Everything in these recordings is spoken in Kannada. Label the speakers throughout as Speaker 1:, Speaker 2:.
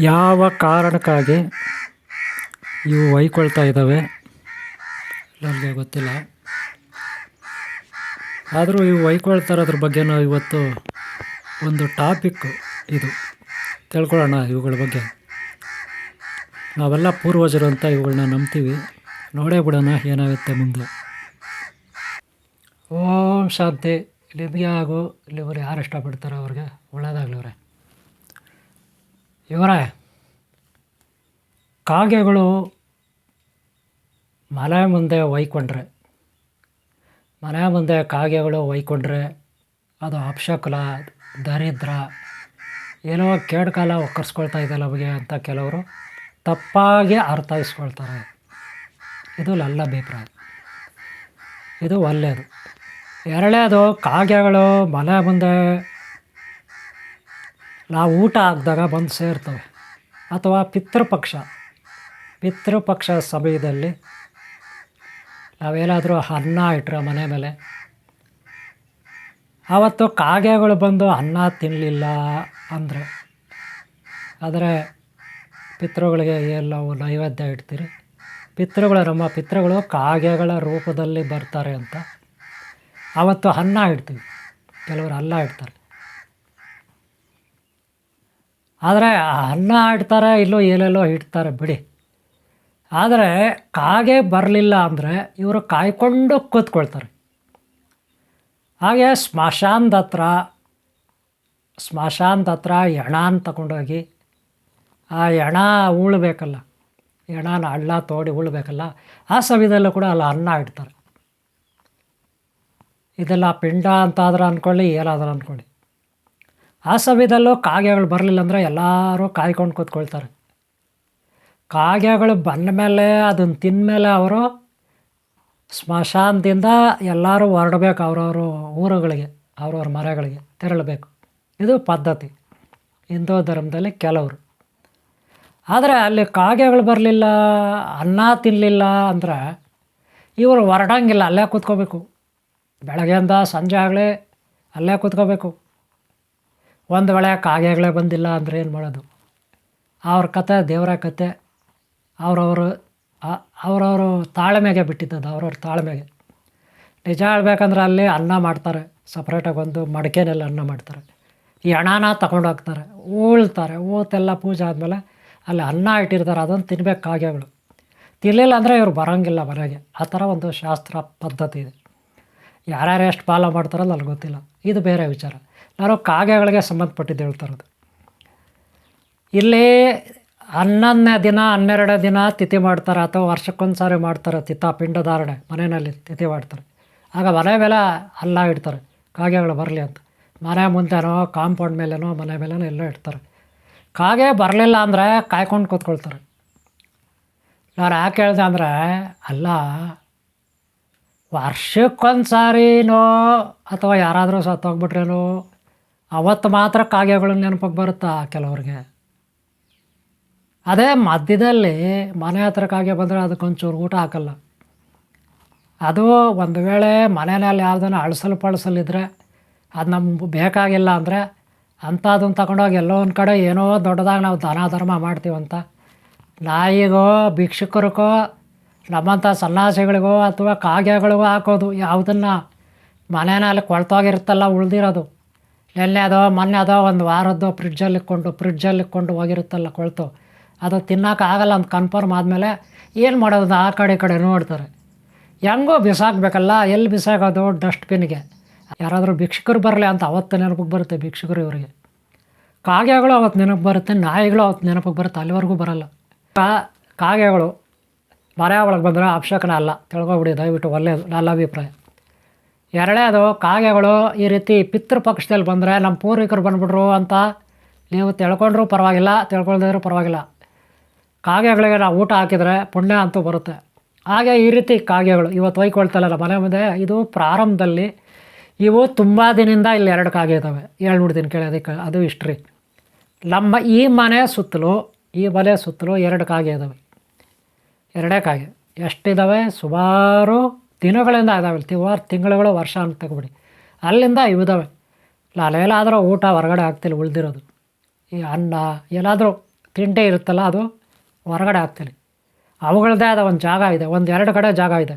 Speaker 1: ಯಾವ ಕಾರಣಕ್ಕಾಗಿ ಇವು ಹೊಯ್ಕೊಳ್ತಾ ಇದ್ದಾವೆ? ನನಗೆ ಗೊತ್ತಿಲ್ಲ. ಆದರೂ ಇವು ಹೊಯ್ಕೊಳ್ತಾ ಇರೋದ್ರ ಬಗ್ಗೆ ನಾವು ಇವತ್ತು ಒಂದು ಟಾಪಿಕ್ ಇದು. ತಿಳ್ಕೊಳ್ಳೋಣ ಇವುಗಳ ಬಗ್ಗೆ. ನಾವೆಲ್ಲ ಪೂರ್ವಜರು ಅಂತ ಇವುಗಳನ್ನ ನಂಬ್ತೀವಿ. ನೋಡೇ ಬಿಡೋಣ ಏನಾಗುತ್ತೆ ಮುಂದೆ. ಓಂ ಶಾಂತಿ. ನಿಮಗೆ ಹಾಗೂ ಇಲ್ಲಿವರು ಯಾರು ಇಷ್ಟಪಡ್ತಾರೋ ಅವ್ರಿಗೆ ಒಳ್ಳೆಯದಾಗಲಿ ಅವರೇ. ಇವರೇ, ಕಾಗೆಗಳು ಮನೆ ಮುಂದೆ ಒಯ್ಕೊಂಡ್ರೆ ಮನೆ ಮುಂದೆ ಕಾಗೆಗಳು ಒಯ್ಕೊಂಡ್ರೆ ಅದು ಅಪ್ಶಕುಲ, ದರಿದ್ರ, ಏನೋ ಕೇಡ್ಕಾಲ ಒಕ್ಕರ್ಸ್ಕೊಳ್ತಾ ಇದೆ ನಮಗೆ ಅಂತ ಕೆಲವರು ತಪ್ಪಾಗಿ ಅರ್ಥೈಸ್ಕೊಳ್ತಾರೆ. ಇದು ನನ್ನ ಅಭಿಪ್ರಾಯ. ಇದು ಒಳ್ಳೆಯದು ಎರಡನೇದು, ಕಾಗೆಗಳು ಮನೆ ಮುಂದೆ ನಾವು ಊಟ ಹಾಕಿದಾಗ ಬಂದು ಸೇರ್ತವೆ. ಅಥವಾ ಪಿತೃಪಕ್ಷ. ಪಿತೃಪಕ್ಷ ಸಮಯದಲ್ಲಿ ನಾವೇನಾದರೂ ಅನ್ನ ಇಟ್ಟರೆ ಮನೆ ಮೇಲೆ. ಆವತ್ತು ಕಾಗೆಗಳು ಬಂದು ಅನ್ನ ತಿನ್ನಲಿಲ್ಲ ಅಂದರೆ, ಆದರೆ ಪಿತೃಗಳಿಗೆ ಎಲ್ಲವೂ ನೈವೇದ್ಯ ಇಡ್ತೀರಿ? ಪಿತೃಗಳು ನಮ್ಮ ಪಿತೃಗಳು ಕಾಗೆಗಳ ರೂಪದಲ್ಲಿ ಬರ್ತಾರೆ ಅಂತ. ಆವತ್ತು ಅನ್ನ ಇಡ್ತೀವಿ. ಕೆಲವರು ಅಲ್ಲ ಇಡ್ತಾರೆ. ಆದರೆ ಅನ್ನ ಆಡ್ತಾರೆ ಇಲ್ಲೋ ಏಲೆಲ್ಲೋ ಇಡ್ತಾರೆ ಬಿಡಿ. ಆದರೆ ಕಾಗೆ ಬರಲಿಲ್ಲ ಅಂದರೆ ಇವರು ಕಾಯ್ಕೊಂಡು ಕೂತ್ಕೊಳ್ತಾರೆ. ಹಾಗೆ ಸ್ಮಶಾನದ ಹತ್ರ ಸ್ಮಶಾನದ ಹತ್ರ ಎಣಾನ ತಗೊಂಡೋಗಿ, ಆ ಎಣ ಉಳ್ಬೇಕಲ್ಲ ಹೆಣಾನ ಹಳ್ಳ ತೋಡಿ ಉಳ್ಬೇಕಲ್ಲ, ಆ ಸಮಯದಲ್ಲೂ ಕೂಡ ಅಲ್ಲಿ ಅನ್ನ ಇಡ್ತಾರೆ. ಇದೆಲ್ಲ ಪಿಂಡ ಅಂತಾದ್ರೆ ಅಂದ್ಕೊಳ್ಳಿ ಏನಾದರೂ ಅಂದ್ಕೊಳ್ಳಿ ಆ ಸಮಯದಲ್ಲೂ ಕಾಗೆಗಳು ಬರಲಿಲ್ಲ ಅಂದರೆ ಎಲ್ಲರೂ ಕಾಯ್ಕೊಂಡು ಕೂತ್ಕೊಳ್ತಾರೆ. ಕಾಗೆಗಳು ಬಂದ ಮೇಲೆ, ಅದನ್ನು ತಿಂದಮೇಲೆ ಅವರು ಸ್ಮಶಾನದಿಂದ ಎಲ್ಲರೂ ಹೊರಡಬೇಕು ಅವ್ರವ್ರ ಊರುಗಳಿಗೆ, ಅವ್ರವ್ರ ಮರಗಳಿಗೆ ತೆರಳಬೇಕು. ಇದು ಪದ್ಧತಿ. ಹಿಂದೂ ಧರ್ಮದಲ್ಲಿ ಕೆಲವರು. ಆದರೆ ಅಲ್ಲಿ ಕಾಗೆಗಳು ಬರಲಿಲ್ಲ, ಅನ್ನ ತಿನ್ನಲಿಲ್ಲ ಅಂದರೆ ಇವರು ಹೊರಡಂಗಿಲ್ಲ, ಅಲ್ಲೇ ಕೂತ್ಕೋಬೇಕು. ಬೆಳಗ್ಗೆಯಿಂದ ಸಂಜೆ ಆಗಲೇ ಅಲ್ಲೇ ಕೂತ್ಕೋಬೇಕು. ಒಂದು ವೇಳೆ ಕಾಗೆಗಳೇ ಬಂದಿಲ್ಲ ಅಂದರೆ ಏನು ಮಾಡೋದು? ಅವ್ರ ಕತೆ, ದೇವರ ಕತೆ, ಅವರವರು ಅವರವರು ತಾಳ್ಮೆಗೆ ಬಿಟ್ಟಿದ್ದದು ಅವ್ರವ್ರ ತಾಳ್ಮೆಗೆ. ನಿಜ ಹೇಳ್ಬೇಕಂದ್ರೆ ಅಲ್ಲಿ ಅನ್ನ ಮಾಡ್ತಾರೆ ಸಪ್ರೇಟಾಗಿ ಒಂದು ಮಡಿಕೆನಲ್ಲಿ ಅನ್ನ ಮಾಡ್ತಾರೆ. ಈ ಹಣನ ತಗೊಂಡು ಹೋಗ್ತಾರೆ, ಉಳ್ತಾರೆ ಊತೆಲ್ಲ ಪೂಜೆ ಆದಮೇಲೆ ಅಲ್ಲಿ ಅನ್ನ ಇಟ್ಟಿರ್ತಾರೆ, ಅದನ್ನು ತಿನ್ಬೇಕು ಕಾಗೆಗಳು. ತಿನ್ನಲಿಲ್ಲ ಅಂದರೆ ಇವರು ಬರೋಂಗಿಲ್ಲ ಮನೆಗೆ. ಆ ಥರ ಒಂದು ಶಾಸ್ತ್ರ ಪದ್ಧತಿ ಇದೆ. ಯಾರ್ಯಾರು ಎಷ್ಟು ಪಾಲ ಮಾಡ್ತಾರೋ ನನಗೆ ಗೊತ್ತಿಲ್ಲ. ಇದು ಬೇರೆ ವಿಚಾರ. ನಾನು ಕಾಗೆಗಳಿಗೆ ಸಂಬಂಧಪಟ್ಟಿದ್ದು ಹೇಳ್ತಾ ಇರೋದು ಇಲ್ಲಿ ಹನ್ನೊಂದನೇ ದಿನ, ಹನ್ನೆರಡನೇ ದಿನ ತಿಥಿ ಮಾಡ್ತಾರೆ ಅಥವಾ ವರ್ಷಕ್ಕೊಂದು ಸಾರಿ ಮಾಡ್ತಾರೆ ಪಿಂಡ ಪಿಂಡಧಾರಣೆ, ಮನೆಯಲ್ಲಿ ತಿಥಿ ಮಾಡ್ತಾರೆ. ಆಗ ಮನೆ ಮೇಲೆ ಅಲ್ಲ ಇಡ್ತಾರೆ, ಕಾಗೆಗಳು ಬರಲಿ ಅಂತ. ಮನೆ ಮುಂದೆನೋ, ಕಾಂಪೌಂಡ್ ಮೇಲೇನೋ, ಮನೆ ಮೇಲೇನೋ ಎಲ್ಲೋ ಇಡ್ತಾರೆ. ಕಾಗೆ ಬರಲಿಲ್ಲ ಅಂದರೆ ಕಾಯ್ಕೊಂಡು ಕೂತ್ಕೊಳ್ತಾರೆ. ನಾನು ಯಾಕೆ ಹೇಳ್ದೆ ಅಂದರೆ, ಅಲ್ಲ ವರ್ಷಕ್ಕೊಂದು ಸಾರಿನೋ ಅಥವಾ ಯಾರಾದರೂ ಸತ್ತೋಗ್ಬಿಟ್ರೇನೋ ಅವತ್ತು ಮಾತ್ರ ಕಾಗೆಗಳು ನೆನಪಿಗೆ ಬರುತ್ತಾ ಕೆಲವ್ರಿಗೆ? ಅದೇ ಮಧ್ಯದಲ್ಲಿ ಮನೆ ಹತ್ರ ಕಾಗೆ ಬಂದರೆ ಅದಕ್ಕೊಂಚೂರು ಊಟ ಹಾಕಲ್ಲ. ಅದು ಒಂದು ವೇಳೆ ಮನೆಯಲ್ಲಿ ಯಾವುದನ್ನು ಅಳಸಲು ಪಳಸಲಿದ್ದರೆ ಅದು ನಮ್ಗೆ ಬೇಕಾಗಿಲ್ಲ ಅಂದರೆ ಅಂಥದನ್ನು ತಗೊಂಡೋಗಿ ಎಲ್ಲೋ ಒಂದು ಕಡೆ ಏನೋ ದೊಡ್ಡದಾಗಿ ನಾವು ದಾನ ಧರ್ಮ ಮಾಡ್ತೀವಂತ ನಾಯಿಗೋ, ಭಿಕ್ಷುಕರಿಗೋ, ನಮ್ಮಂಥ ಸನ್ನಾಸಿಗಳಿಗೋ ಅಥವಾ ಕಾಗೆಗಳಿಗೋ ಹಾಕೋದು ಯಾವುದನ್ನು ಮನೆಯಲ್ಲಿ ಕೊಳ್ತೋಗಿರುತ್ತಲ್ಲ ಉಳ್ದಿರೋದು. ಎಲ್ಲಿ ಅದೋ ಮೊನ್ನೆ ಅದೋ ಒಂದು ವಾರದ್ದು ಫ್ರಿಡ್ಜಲ್ಲಿ ಇಕ್ಕೊಂಡು ಫ್ರಿಡ್ಜಲ್ಲಿ ಇಕ್ಕೊಂಡು ಹೋಗಿರುತ್ತಲ್ಲ ಕೊಳ್ತು. ಅದು ತಿನ್ನೋಕೆ ಆಗಲ್ಲ ಅಂತ ಕನ್ಫರ್ಮ್ ಆದಮೇಲೆ ಏನು ಮಾಡೋದು ಆ ಕಡೆ ಈ ಕಡೆ ನೋಡ್ತಾರೆ. ಹೆಂಗೋ ಬಿಸಾಕಬೇಕಲ್ಲ, ಎಲ್ಲಿ ಬಿಸಾಕೋದು ಡಸ್ಟ್ಬಿನ್ಗೆ ಯಾರಾದರೂ ಭಿಕ್ಷುಕರು ಬರಲಿ ಅಂತ ಅವತ್ತು ನೆನಪಿಗೆ ಬರುತ್ತೆ ಭಿಕ್ಷುಕರು ಇವರಿಗೆ. ಕಾಗೆಗಳು ಅವತ್ತು ನೆನಪು ಬರುತ್ತೆ, ನಾಯಿಗಳು ಅವತ್ತು ನೆನಪಿಗೆ ಬರುತ್ತೆ, ಅಲ್ಲಿವರೆಗೂ ಬರಲ್ಲ. ಕಾ ಕಾಗೆಗಳು ಮರ ಒಳಗೆ ಬಂದರೆ ಅಪಶಕನ ಅಲ್ಲ, ತಿಳ್ಕೊಬಿಡಿ, ದಯವಿಟ್ಟು ಒಳ್ಳೆಯದು ನನ್ನ ಅಭಿಪ್ರಾಯ. ಎರಡನೇದು, ಕಾಗೆಗಳು ಈ ರೀತಿ ಪಿತೃಪಕ್ಷದಲ್ಲಿ ಬಂದರೆ ನಮ್ಮ ಪೂರ್ವಿಕರು ಬಂದ್ಬಿಟ್ರು ಅಂತ ನೀವು ತಿಳ್ಕೊಂಡ್ರೂ ಪರವಾಗಿಲ್ಲ, ತಿಳ್ಕೊಳ್ದಿದ್ರೂ ಪರವಾಗಿಲ್ಲ. ಕಾಗೆಗಳಿಗೆ ನಾವು ಊಟ ಹಾಕಿದರೆ ಪುಣ್ಯ ಅಂತೂ ಬರುತ್ತೆ. ಹಾಗೆ ಈ ರೀತಿ ಕಾಗೆಗಳು, ಇವತ್ತು ಒಯ್ಕೊಳ್ತಲ್ಲ ಮನೆ ಮುಂದೆ, ಇದು ಪ್ರಾರಂಭದಲ್ಲಿ ಇವು ತುಂಬ ದಿನದಿಂದ ಇಲ್ಲಿ ಎರಡು ಕಾಗೆ ಇದ್ದಾವೆ ಹೇಳ್ಬಿಡ್ತೀನಿ ಕೇಳಿ ಅದಕ್ಕೆ, ಅದು ಹಿಸ್ಟ್ರಿ ನಮ್ಮ ಈ ಮನೆ ಸುತ್ತಲೂ, ಈ ಮನೆ ಸುತ್ತಲೂ ಎರಡು ಕಾಗೆ ಇದ್ದಾವೆ ಎರಡೇ ಕಾಗೆ. ಎಷ್ಟಿದ್ದಾವೆ ಸುಮಾರು ದಿನಗಳಿಂದ ಇದಾವೆ ತಿವಾರು ತಿಂಗಳುಗಳು ವರ್ಷ ಅಂತ ತಗೊಬಿಡಿ. ಅಲ್ಲಿಂದ ಇವಿದಾವೆ. ಅಲ್ಲೆಲ್ಲಾದರೂ ಊಟ ಹೊರಗಡೆ ಆಗ್ತಿಲ್ಲ ಉಳಿದಿರೋದು. ಈ ಅನ್ನ ಏನಾದರೂ ತಿಂಡಿ ಇರುತ್ತಲ್ಲ ಅದು ಹೊರಗಡೆ ಹಾಕ್ತೀನಿ ಅವುಗಳದ್ದೇ ಆದ ಒಂದು ಜಾಗ ಇದೆ, ಒಂದು ಎರಡು ಕಡೆ ಜಾಗ ಇದೆ.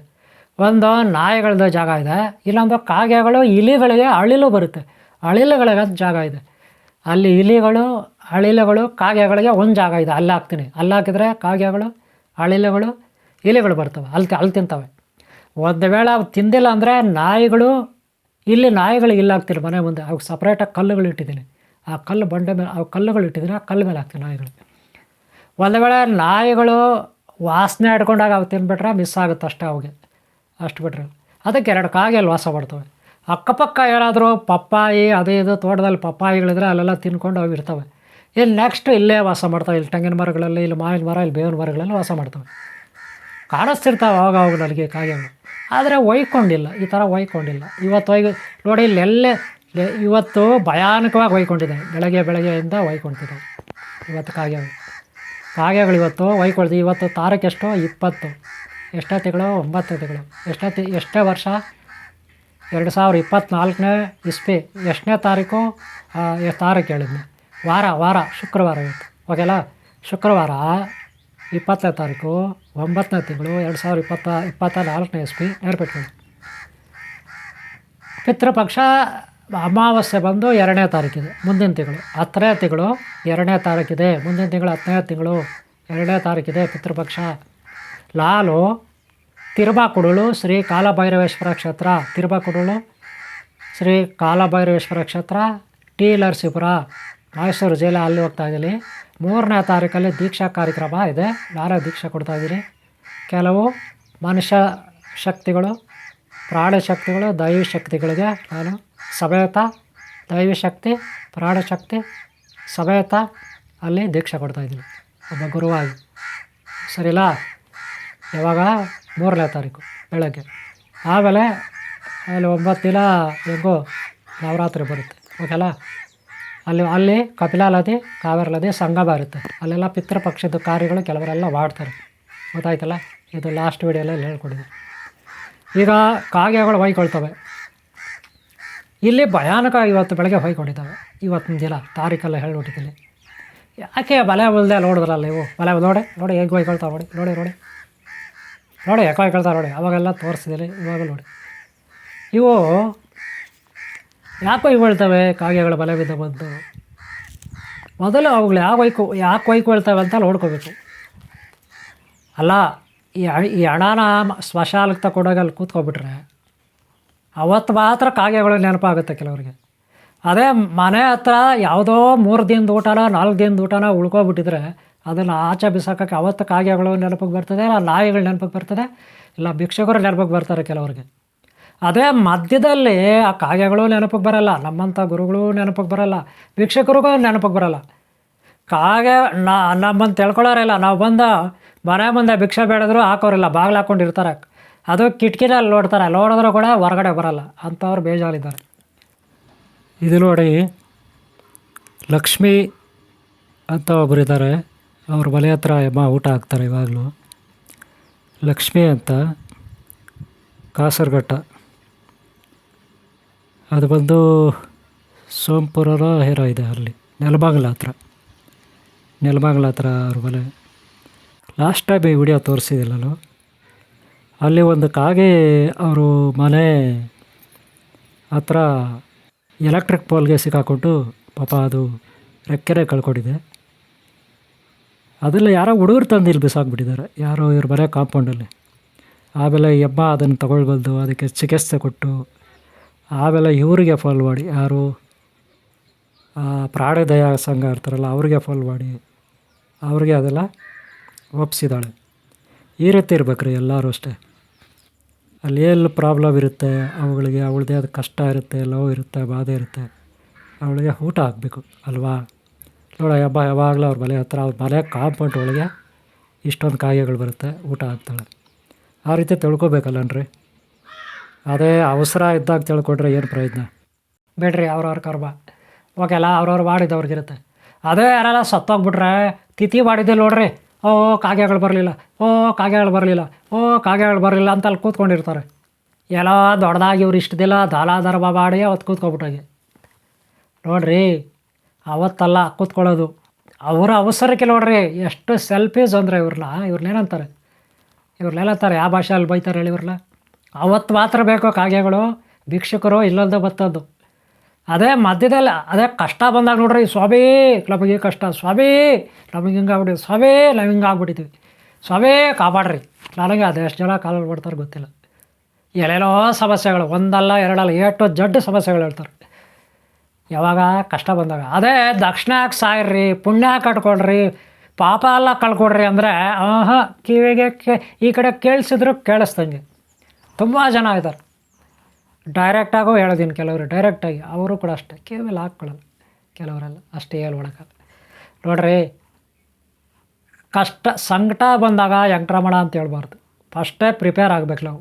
Speaker 1: ಒಂದು ನಾಯಿಗಳದ್ದು ಜಾಗ ಇದೆ, ಇಲ್ಲೊಂದು ಕಾಗೆಗಳು, ಇಲಿಗಳಿಗೆ ಅಳಿಲು ಬರುತ್ತೆ. ಅಳಿಲುಗಳಿಗೆ ಅಂತ ಜಾಗ ಇದೆ. ಅಲ್ಲಿ ಇಲಿಗಳು, ಅಳಿಲುಗಳು, ಕಾಗೆಗಳಿಗೆ ಒಂದು ಜಾಗ ಇದೆ, ಅಲ್ಲಿ ಹಾಕ್ತೀನಿ. ಅಲ್ಲಿ ಹಾಕಿದ್ರೆ ಕಾಗೆಗಳು, ಅಳಿಲುಗಳು, ಇಲಿಗಳು ಬರ್ತವೆ. ಅಲ್ಲಿ ಅಲ್ಲಿ ತಿಂತವೆ. ಒಂದು ವೇಳೆ ಅವು ತಿಂದಿಲ್ಲ ಅಂದರೆ ನಾಯಿಗಳು, ಇಲ್ಲಿ ನಾಯಿಗಳು ಇಲ್ಲಿ ಹಾಕ್ತೀನಿ ಮನೆ ಮುಂದೆ. ಅವ್ಕೆ ಸಪ್ರೇಟಾಗಿ ಕಲ್ಲುಗಳು ಇಟ್ಟಿದ್ದೀನಿ. ಆ ಕಲ್ಲು ಬಂಡೆ ಮೇಲೆ, ಅವು ಕಲ್ಲುಗಳು ಇಟ್ಟಿದ್ದೀನಿ ಆ ಕಲ್ಲು ಮೇಲೆ ಹಾಕ್ತೀನಿ ನಾಯಿಗಳು ಒಂದು ವೇಳೆ ನಾಯಿಗಳು ವಾಸನೆ ಹಿಡ್ಕೊಂಡಾಗ ಅವು ತಿನ್ಬಿಟ್ರೆ ಮಿಸ್ ಆಗುತ್ತೆ ಅಷ್ಟೇ ಅವಿಗೆ. ಅಷ್ಟು ಬಿಟ್ರೆ. ಅದಕ್ಕೆ ಎರಡು ಕಾಗೆಯಲ್ಲಿ ವಾಸ ಮಾಡ್ತವೆ. ಅಕ್ಕಪಕ್ಕ ಏನಾದರೂ ಪಪ್ಪಾಯಿ, ಅದು ಇದು ತೋಟದಲ್ಲಿ ಪಪ್ಪಾಯಿಗಳಿದ್ರೆ ಅಲ್ಲೆಲ್ಲ ತಿನ್ಕೊಂಡು ಅವು ಇರ್ತವೆ. ಇಲ್ಲಿ ನೆಕ್ಸ್ಟ್ ಇಲ್ಲೇ ವಾಸ ಮಾಡ್ತವೆ. ಇಲ್ಲಿ ತೆಂಗಿನ ಮರಗಳಲ್ಲಿ, ಇಲ್ಲಿ ಮಾವಿನ ಮರ, ಇಲ್ಲಿ ಬೇವಿನ ಮರಗಳಲ್ಲಿ ವಾಸ ಮಾಡ್ತವೆ. ಕಾಣಿಸ್ತಿರ್ತಾವೆ ಅವಾಗ ಅವಾಗ ನನಗೆ ಕಾಗೆಗಳು. ಆದರೆ ಒಯ್ಕೊಂಡಿಲ್ಲ, ಈ ಥರ ಒಯ್ಕೊಂಡಿಲ್ಲ. ಇವತ್ತು ಒಯ್ ನೋಡಿ ಇಲ್ಲೆಲ್ಲೇ ಇವತ್ತು ಭಯಾನಕವಾಗಿ ಒಯ್ಕೊಂಡಿದ್ದಾವೆ ಬೆಳಗ್ಗೆ ಬೆಳಗ್ಗೆಯಿಂದ ಒಯ್ಕೊಳ್ತಿದ್ದಾವೆ ಇವತ್ತು ಕಾಗೆಗಳು ಕಾಗೆಗಳು ಇವತ್ತು ಒಯ್ಕೊಳ್ತೀವಿ ಇವತ್ತು ತಾರಕ್ಕೆ ಎಷ್ಟು? ಇಪ್ಪತ್ತು. ಎಷ್ಟೇ ತಿಂಗಳು? ಒಂಬತ್ತು ತಿಂಗಳು. ಎಷ್ಟೇ ವರ್ಷ? ಎರಡು ಸಾವಿರ ಇಪ್ಪತ್ತ್ನಾಲ್ಕನೇ ಇಸ್ಪಿ ಎಷ್ಟನೇ ತಾರೀಕು? ತಾರೀಕು ಹೇಳಿದ್ನಿ. ವಾರ ವಾರ, ಶುಕ್ರವಾರ ಇವತ್ತು. ಓಕೆಲ್ಲ ಶುಕ್ರವಾರ ಇಪ್ಪತ್ತನೇ ತಾರೀಕು, ಒಂಬತ್ತನೇ ತಿಂಗಳು, ಎರಡು ಸಾವಿರ ಇಪ್ಪತ್ತ ಇಪ್ಪತ್ತ ನಾಲ್ಕನೇ ಇಸ್ಪಿ ನೆನಪಿಟ್ಕೊಳ್ಳಿ ಪಿತೃಪಕ್ಷ ಅಮಾವಾಸ್ಯೆ ಬಂದು ಎರಡನೇ ತಾರೀಕಿದೆ, ಮುಂದಿನ ತಿಂಗಳು. ಹತ್ತನೇ ತಿಂಗಳು ಎರಡನೇ ತಾರೀಕಿದೆ, ಮುಂದಿನ ತಿಂಗಳು ಹತ್ತನೇ ತಿಂಗಳು ಎರಡನೇ ತಾರೀಕಿದೆ ಪಿತೃಪಕ್ಷ. ಲಾಲು, ತಿರುಬಾಕುಡುಳು, ಶ್ರೀ ಕಾಲಭೈರವೇಶ್ವರ ಕ್ಷೇತ್ರ, ತಿರುಬಾಕುಡುಳು, ಶ್ರೀ ಕಾಲಭೈರವೇಶ್ವರ ಕ್ಷೇತ್ರ, ಟಿ ಮೈಸೂರು ಜಿಲ್ಲೆ ಅಲ್ಲಿ ಹೋಗ್ತಾ ಇದ್ದೀನಿ. ಮೂರನೇ ತಾರೀಕಲ್ಲಿ ದೀಕ್ಷಾ ಕಾರ್ಯಕ್ರಮ ಇದೆ. ನಾನೇ ದೀಕ್ಷೆ ಕೊಡ್ತಾ ಇದ್ದೀನಿ. ಕೆಲವು ಮನುಷ್ಯ ಶಕ್ತಿಗಳು, ಪ್ರಾಣ ಶಕ್ತಿಗಳು, ದೈವಿ ಶಕ್ತಿಗಳಿಗೆ ನಾನು ಸಮೇತ ದೈವಿ ಶಕ್ತಿ, ಪ್ರಾಣ ಶಕ್ತಿ ಸಮೇತ ಅಲ್ಲಿ ದೀಕ್ಷೆ ಕೊಡ್ತಾ ಇದ್ದೀನಿ. ಒಬ್ಬ ಗುರುವಾಗಿ. ಸರಿಲ್ಲ ಯಾವಾಗ? ಮೂರನೇ ತಾರೀಕು, ಬೆಳಗ್ಗೆ. ಆಮೇಲೆ ಅಲ್ಲಿ ಒಂಬತ್ತು ದಿನ ಹೆಂಗೋ ನವರಾತ್ರಿ ಬರುತ್ತೆ. ಓಕೆಲ್ಲ ಅಲ್ಲಿ ಅಲ್ಲಿ ಕಪಿಲಾ ನದಿ ಕಾವೇರಿ ನದಿ ಸಂಗಮ ಇರುತ್ತೆ ಅಲ್ಲೆಲ್ಲ ಪಿತೃಪಕ್ಷದ ಕಾರ್ಯಗಳು ಕೆಲವರೆಲ್ಲ ಮಾಡ್ತಾರೆ. ಗೊತ್ತಾಯ್ತಲ್ಲ? ಇದು ಲಾಸ್ಟ್ ವೀಡಿಯೋಲ್ಲಿ ಹೇಳ್ಕೊಡಿದೆ. ಈಗ ಕಾಗೆಗಳು ಹೊಯ್ಕೊಳ್ತವೆ. ಇಲ್ಲಿ ಭಯಾನಕ ಇವತ್ತು ಬೆಳಗ್ಗೆ ಹೊಯ್ಕೊಂಡಿದ್ದಾವೆ. ಇವತ್ತಿನ ದಿನ ತಾರೀಖೆಲ್ಲ ಹೇಳ್ಬಿಟ್ಟಿದ್ದೀನಿ ಯಾಕೆ ಬಲೆ ಉಳ್ದೆ ನೋಡಿದ್ರಲ್ಲ ಇವು ಬಲೆ ನೋಡಿ ನೋಡಿ ಹೇಗೆ ಹೊಯ್ಕೊಳ್ತಾವೆ ನೋಡಿ ನೋಡಿ ನೋಡಿ. ನೋಡಿ ಯಾಕೆ ಹೊಯ್ಕೊಳ್ತಾವೆ ನೋಡಿ, ಅವಾಗೆಲ್ಲ ತೋರಿಸಿದ್ದೀನಿ ಇವಾಗ ನೋಡಿ. ಇವು ಯಾಕೆ ಹೊಯ್ಕೊಳ್ತವೆ ಕಾಗೆಗಳ ಬಲವಿದ್ದ ಬಂದು ಮೊದಲು ಅವುಗಳು ಯಾವ ಹೊಯ್ಕೊ ಯಾಕೆ ಹೊಯ್ಕೊಳ್ತವೆ ಅಂತ ನೋಡ್ಕೋಬೇಕು. ಅಲ್ಲ, ಈ ಈ ಹಣನ ಸ್ಮಶಾಲಕ್ಕೆ ತಗೊಂಡೋಗಿ ಅಲ್ಲಿ ಕೂತ್ಕೊಬಿಟ್ರೆ, ಅವತ್ತು ಮಾತ್ರ ಕಾಗೆಗಳು ನೆನಪಾಗುತ್ತೆ ಕೆಲವರಿಗೆ. ಅದೇ ಮನೆ ಹತ್ರ ಯಾವುದೋ ಮೂರು ದಿನದ ಊಟನ ನಾಲ್ಕು ದಿನದ ಊಟನ ಉಳ್ಕೊಬಿಟ್ಟಿದ್ರೆ, ಅದನ್ನು ಆಚೆ ಬಿಸಾಕಕ್ಕೆ ಅವತ್ತು ಕಾಗೆಗಳು ನೆನಪಿಗೆ ಬರ್ತದೆ, ಇಲ್ಲ ನಾಯಿಗಳು ನೆನಪಿಗೆ ಬರ್ತದೆ, ಇಲ್ಲ ಭಿಕ್ಷಕರು ನೆನಪಿಗೆ ಬರ್ತಾರೆ ಕೆಲವರಿಗೆ. ಅದೇ ಮಧ್ಯದಲ್ಲಿ ಆ ಕಾಗೆಗಳು ನೆನಪಿಗೆ ಬರಲ್ಲ, ನಮ್ಮಂಥ ಗುರುಗಳು ನೆನಪಿಗೆ ಬರಲ್ಲ, ವೀಕ್ಷಕರಿಗೂ ನೆನಪಿಗೆ ಬರಲ್ಲ. ಕಾಗೆ ನಾ, ನಮ್ಮನ್ನು ತಿಳ್ಕೊಳ್ಳೋರಿಲ್ಲ, ನಾವು ಬಂದ ಮನೆ ಮುಂದೆ ಭಿಕ್ಷೆ ಬೇಡಿದ್ರು ಹಾಕೋರಿಲ್ಲ, ಬಾಗಿಲು ಹಾಕ್ಕೊಂಡಿರ್ತಾರೆ ಅದು ಕಿಟಕಿನಲ್ಲಿ ನೋಡ್ತಾರೆ, ನೋಡಿದ್ರು ಕೂಡ ಹೊರಗಡೆ ಬರಲ್ಲ, ಅಂಥವ್ರು ಬೇಜಾರಿದ್ದಾರೆ. ಇದು ನೋಡಿ, ಲಕ್ಷ್ಮಿ ಅಂತ ಒಬ್ಬರಿದ್ದಾರೆ ಅವ್ರ ಮನೆ ಹತ್ರ ಅಮ್ಮ ಊಟ ಹಾಕ್ತಾರೆ ಇವಾಗಲೂ. ಲಕ್ಷ್ಮಿ ಅಂತ ಕಾಸರಘಟ್ಟ. ಅದು ಬಂದು ಸೋಂಪುರರ ಹೇರೋ ಇದೆ ಅಲ್ಲಿ. ನೆಲಬಾಗಲ ಹತ್ರ. ನೆಲಬಾಗಲ ಹತ್ರ ಅವ್ರ ಮನೆ. ಲಾಸ್ಟ್ ಟೈಮ್ ಈ ವಿಡಿಯೋ ತೋರಿಸಿದಿಲ್ಲಲ್ಲ ಅಲ್ಲಿ ಒಂದು ಕಾಗೆ ಅವರು ಮನೆ ಹತ್ರ ಎಲೆಕ್ಟ್ರಿಕ್ ಪೋಲ್ಗೆ ಸಿಕ್ಕಾಕೊಂಡು ಪಾಪ ಅದು ರೆಕ್ಕೆರೆ ಕಳ್ಕೊಂಡಿದೆ. ಅದೆಲ್ಲ ಯಾರೋ ಹುಡುಗರು ತಂದು ಇಲ್ಲಿ ಬಿಸಾಕ್ಬಿಟ್ಟಿದ್ದಾರೆ. ಯಾರೋ ಇವ್ರು ಮನೆ ಕಾಂಪೌಂಡಲ್ಲಿ ಆಮೇಲೆ ಎಬ್ಬ ಅದನ್ನು ತಗೊಳ್ಬಲ್ದು ಅದಕ್ಕೆ ಚಿಕಿತ್ಸೆ ಕೊಟ್ಟು ಆಮೇಲೆ ಇವರಿಗೆ ಫಾಲ್ ಮಾಡಿ. ಯಾರು? ಪ್ರಾಣದಯ ಸಂಘ ಇರ್ತಾರಲ್ಲ ಅವ್ರಿಗೆ ಫಾಲ್ ಮಾಡಿ. ಅವ್ರಿಗೆ ಅದೆಲ್ಲ ಒಪ್ಸಿದ್ದಾಳೆ. ಈ ರೀತಿ ಇರ್ಬೇಕು ಎಲ್ಲರೂ ಅಷ್ಟೇ. ಅಲ್ಲಿ ಎಲ್ಲಿ ಪ್ರಾಬ್ಲಮ್ ಇರುತ್ತೆ, ಅವುಗಳಿಗೆ ಅವಳದೇ ಅದು ಕಷ್ಟ ಇರುತ್ತೆ ಲವ್ ಇರುತ್ತೆ, ಬಾಧೆ ಇರುತ್ತೆ, ಅವಳಿಗೆ ಊಟ ಹಾಕಬೇಕು, ಅಲ್ವಾ? ನೋಡ ಹಬ್ಬ ಯಾವಾಗಲೂ ಅವ್ರ ಮನೆ ಹತ್ರ, ಅವ್ರ ಮನೆ ಕಾಂಪೌಂಡ್ ಒಳಗೆ ಇಷ್ಟೊಂದು ಕಾಯಿಗಳು ಬರುತ್ತೆ, ಊಟ ಹಾಕ್ತಾಳೆ. ಆ ರೀತಿ ತಿಳ್ಕೊಬೇಕಲ್ಲನ್ರಿ? ಅದೇ ಅವಸರ ಇದ್ದಾಗ ತಿಳ್ಕೊಟ್ರೆ ಏನು ಪ್ರಯತ್ನ ಬೇಡ್ರಿ ಅವ್ರವ್ರ ಕರ್ಮ. ಓಕೆಲ್ಲ ಅವ್ರವ್ರು ಮಾಡಿದವ್ರಿಗಿರುತ್ತೆ ಅದೇ ಯಾರೆಲ್ಲ ಸತ್ತೋಗ್ಬಿಟ್ರೆ, ತಿಥಿ ಮಾಡಿದ್ದೆ ನೋಡ್ರಿ. ಓ, ಕಾಗೆಗಳು ಬರಲಿಲ್ಲ. ಓ, ಕಾಗೆಗಳು ಬರಲಿಲ್ಲ. ಓ, ಕಾಗೆಗಳು ಬರಲಿಲ್ಲ ಅಂತ ಅಲ್ಲಿ ಕೂತ್ಕೊಂಡಿರ್ತಾರೆ. ಎಲ್ಲ ದೊಡ್ಡದಾಗಿ ಇವ್ರು ಇಷ್ಟು ದಾಲ, ಧರ್ಮ ಮಾಡಿ ಅವತ್ತು ಕೂತ್ಕೊಬಿಟ್ಟಾಗೆ. ನೋಡ್ರಿ, ಅವತ್ತಲ್ಲ ಕೂತ್ಕೊಳ್ಳೋದು. ಅವರ ಅವಸರಕ್ಕೆ ನೋಡ್ರಿ, ಎಷ್ಟು ಸೆಲ್ಫೀಸ್ ಅಂದರೆ ಇವ್ರನ್ನ ಇವ್ರನ್ನೇನಂತಾರೆ ಇವ್ರನ್ನೇನಂತಾರೆ ಯಾವ ಭಾಷೆಯಲ್ಲಿ ಬೈತಾರೆ ಹೇಳಿ ಇವ್ರನ್ನ ಅವತ್ತು ಮಾತ್ರ ಬೇಕು ಕಾಗೆಗಳು? ಭಿಕ್ಷುಕರು ಇಲ್ಲೊಂದು ಬತ್ತದ್ದು. ಅದೇ ಮಧ್ಯದಲ್ಲಿ, ಅದೇ ಕಷ್ಟ ಬಂದಾಗ ನೋಡ್ರಿ, ಸ್ವಾಮಿ, ನಮಗೆ ಕಷ್ಟ. ಸ್ವಾಮಿ, ನಮಗೆ ಹಿಂಗೆ ಆಗ್ಬಿಟ್ಟಿದ್ವಿ ಸ್ವಾಮಿ, ನಾವು ಹಿಂಗೆ ಆಗ್ಬಿಟ್ಟಿದ್ವಿ. ಸ್ವಾಮಿ, ಕಾಪಾಡ್ರಿ. ನನಗೆ ಅದೆಷ್ಟು ಜನ ಕಾಲಲ್ಲಿ ಬಿಡ್ತಾರೆ ಗೊತ್ತಿಲ್ಲ. ಎಲ್ಲೆಲ್ಲೋ ಸಮಸ್ಯೆಗಳು, ಒಂದಲ್ಲ, ಎರಡಲ್ಲ ಏಟು ಜಡ್ಡು ಸಮಸ್ಯೆಗಳು ಹೇಳ್ತಾರೆ. ಯಾವಾಗ ಕಷ್ಟ ಬಂದಾಗ. ಅದೇ ದಕ್ಷಿಣಕ್ಕೆ ಸಾಯ್ರಿ, ಪುಣ್ಯ ಕಟ್ಕೊಳ್ರಿ, ಪಾಪ ಎಲ್ಲ ಕಳ್ಕೊಡ್ರಿ ಅಂದರೆ, ಆಹಾ, ಕಿವಿಗೆ ಈ ಕಡೆ ಕೇಳಿಸಿದ್ರು ಕೇಳಿಸ್ದಂಗೆ. ತುಂಬ ಜನ ಇದ್ದಾರೆ. ಡೈರೆಕ್ಟಾಗೂ ಹೇಳೋದೀನಿ ಕೆಲವರು ಡೈರೆಕ್ಟಾಗಿ ಅವರು ಕೂಡ ಅಷ್ಟೇ, ಕೇವಲ ಹಾಕ್ಕೊಳ್ಳಲ್ಲ ಕೆಲವರೆಲ್ಲ ಅಷ್ಟೇ ಹೇಳ್ಬಿಡಕ್ಕಲ್ಲ ನೋಡ್ರಿ, ಕಷ್ಟ, ಸಂಕಟ ಬಂದಾಗ ಯಂಕ್ರಮಣ ಅಂತ ಹೇಳ್ಬಾರ್ದು. ಫಸ್ಟೇ ಪ್ರಿಪೇರ್ ಆಗಬೇಕು ನಾವು.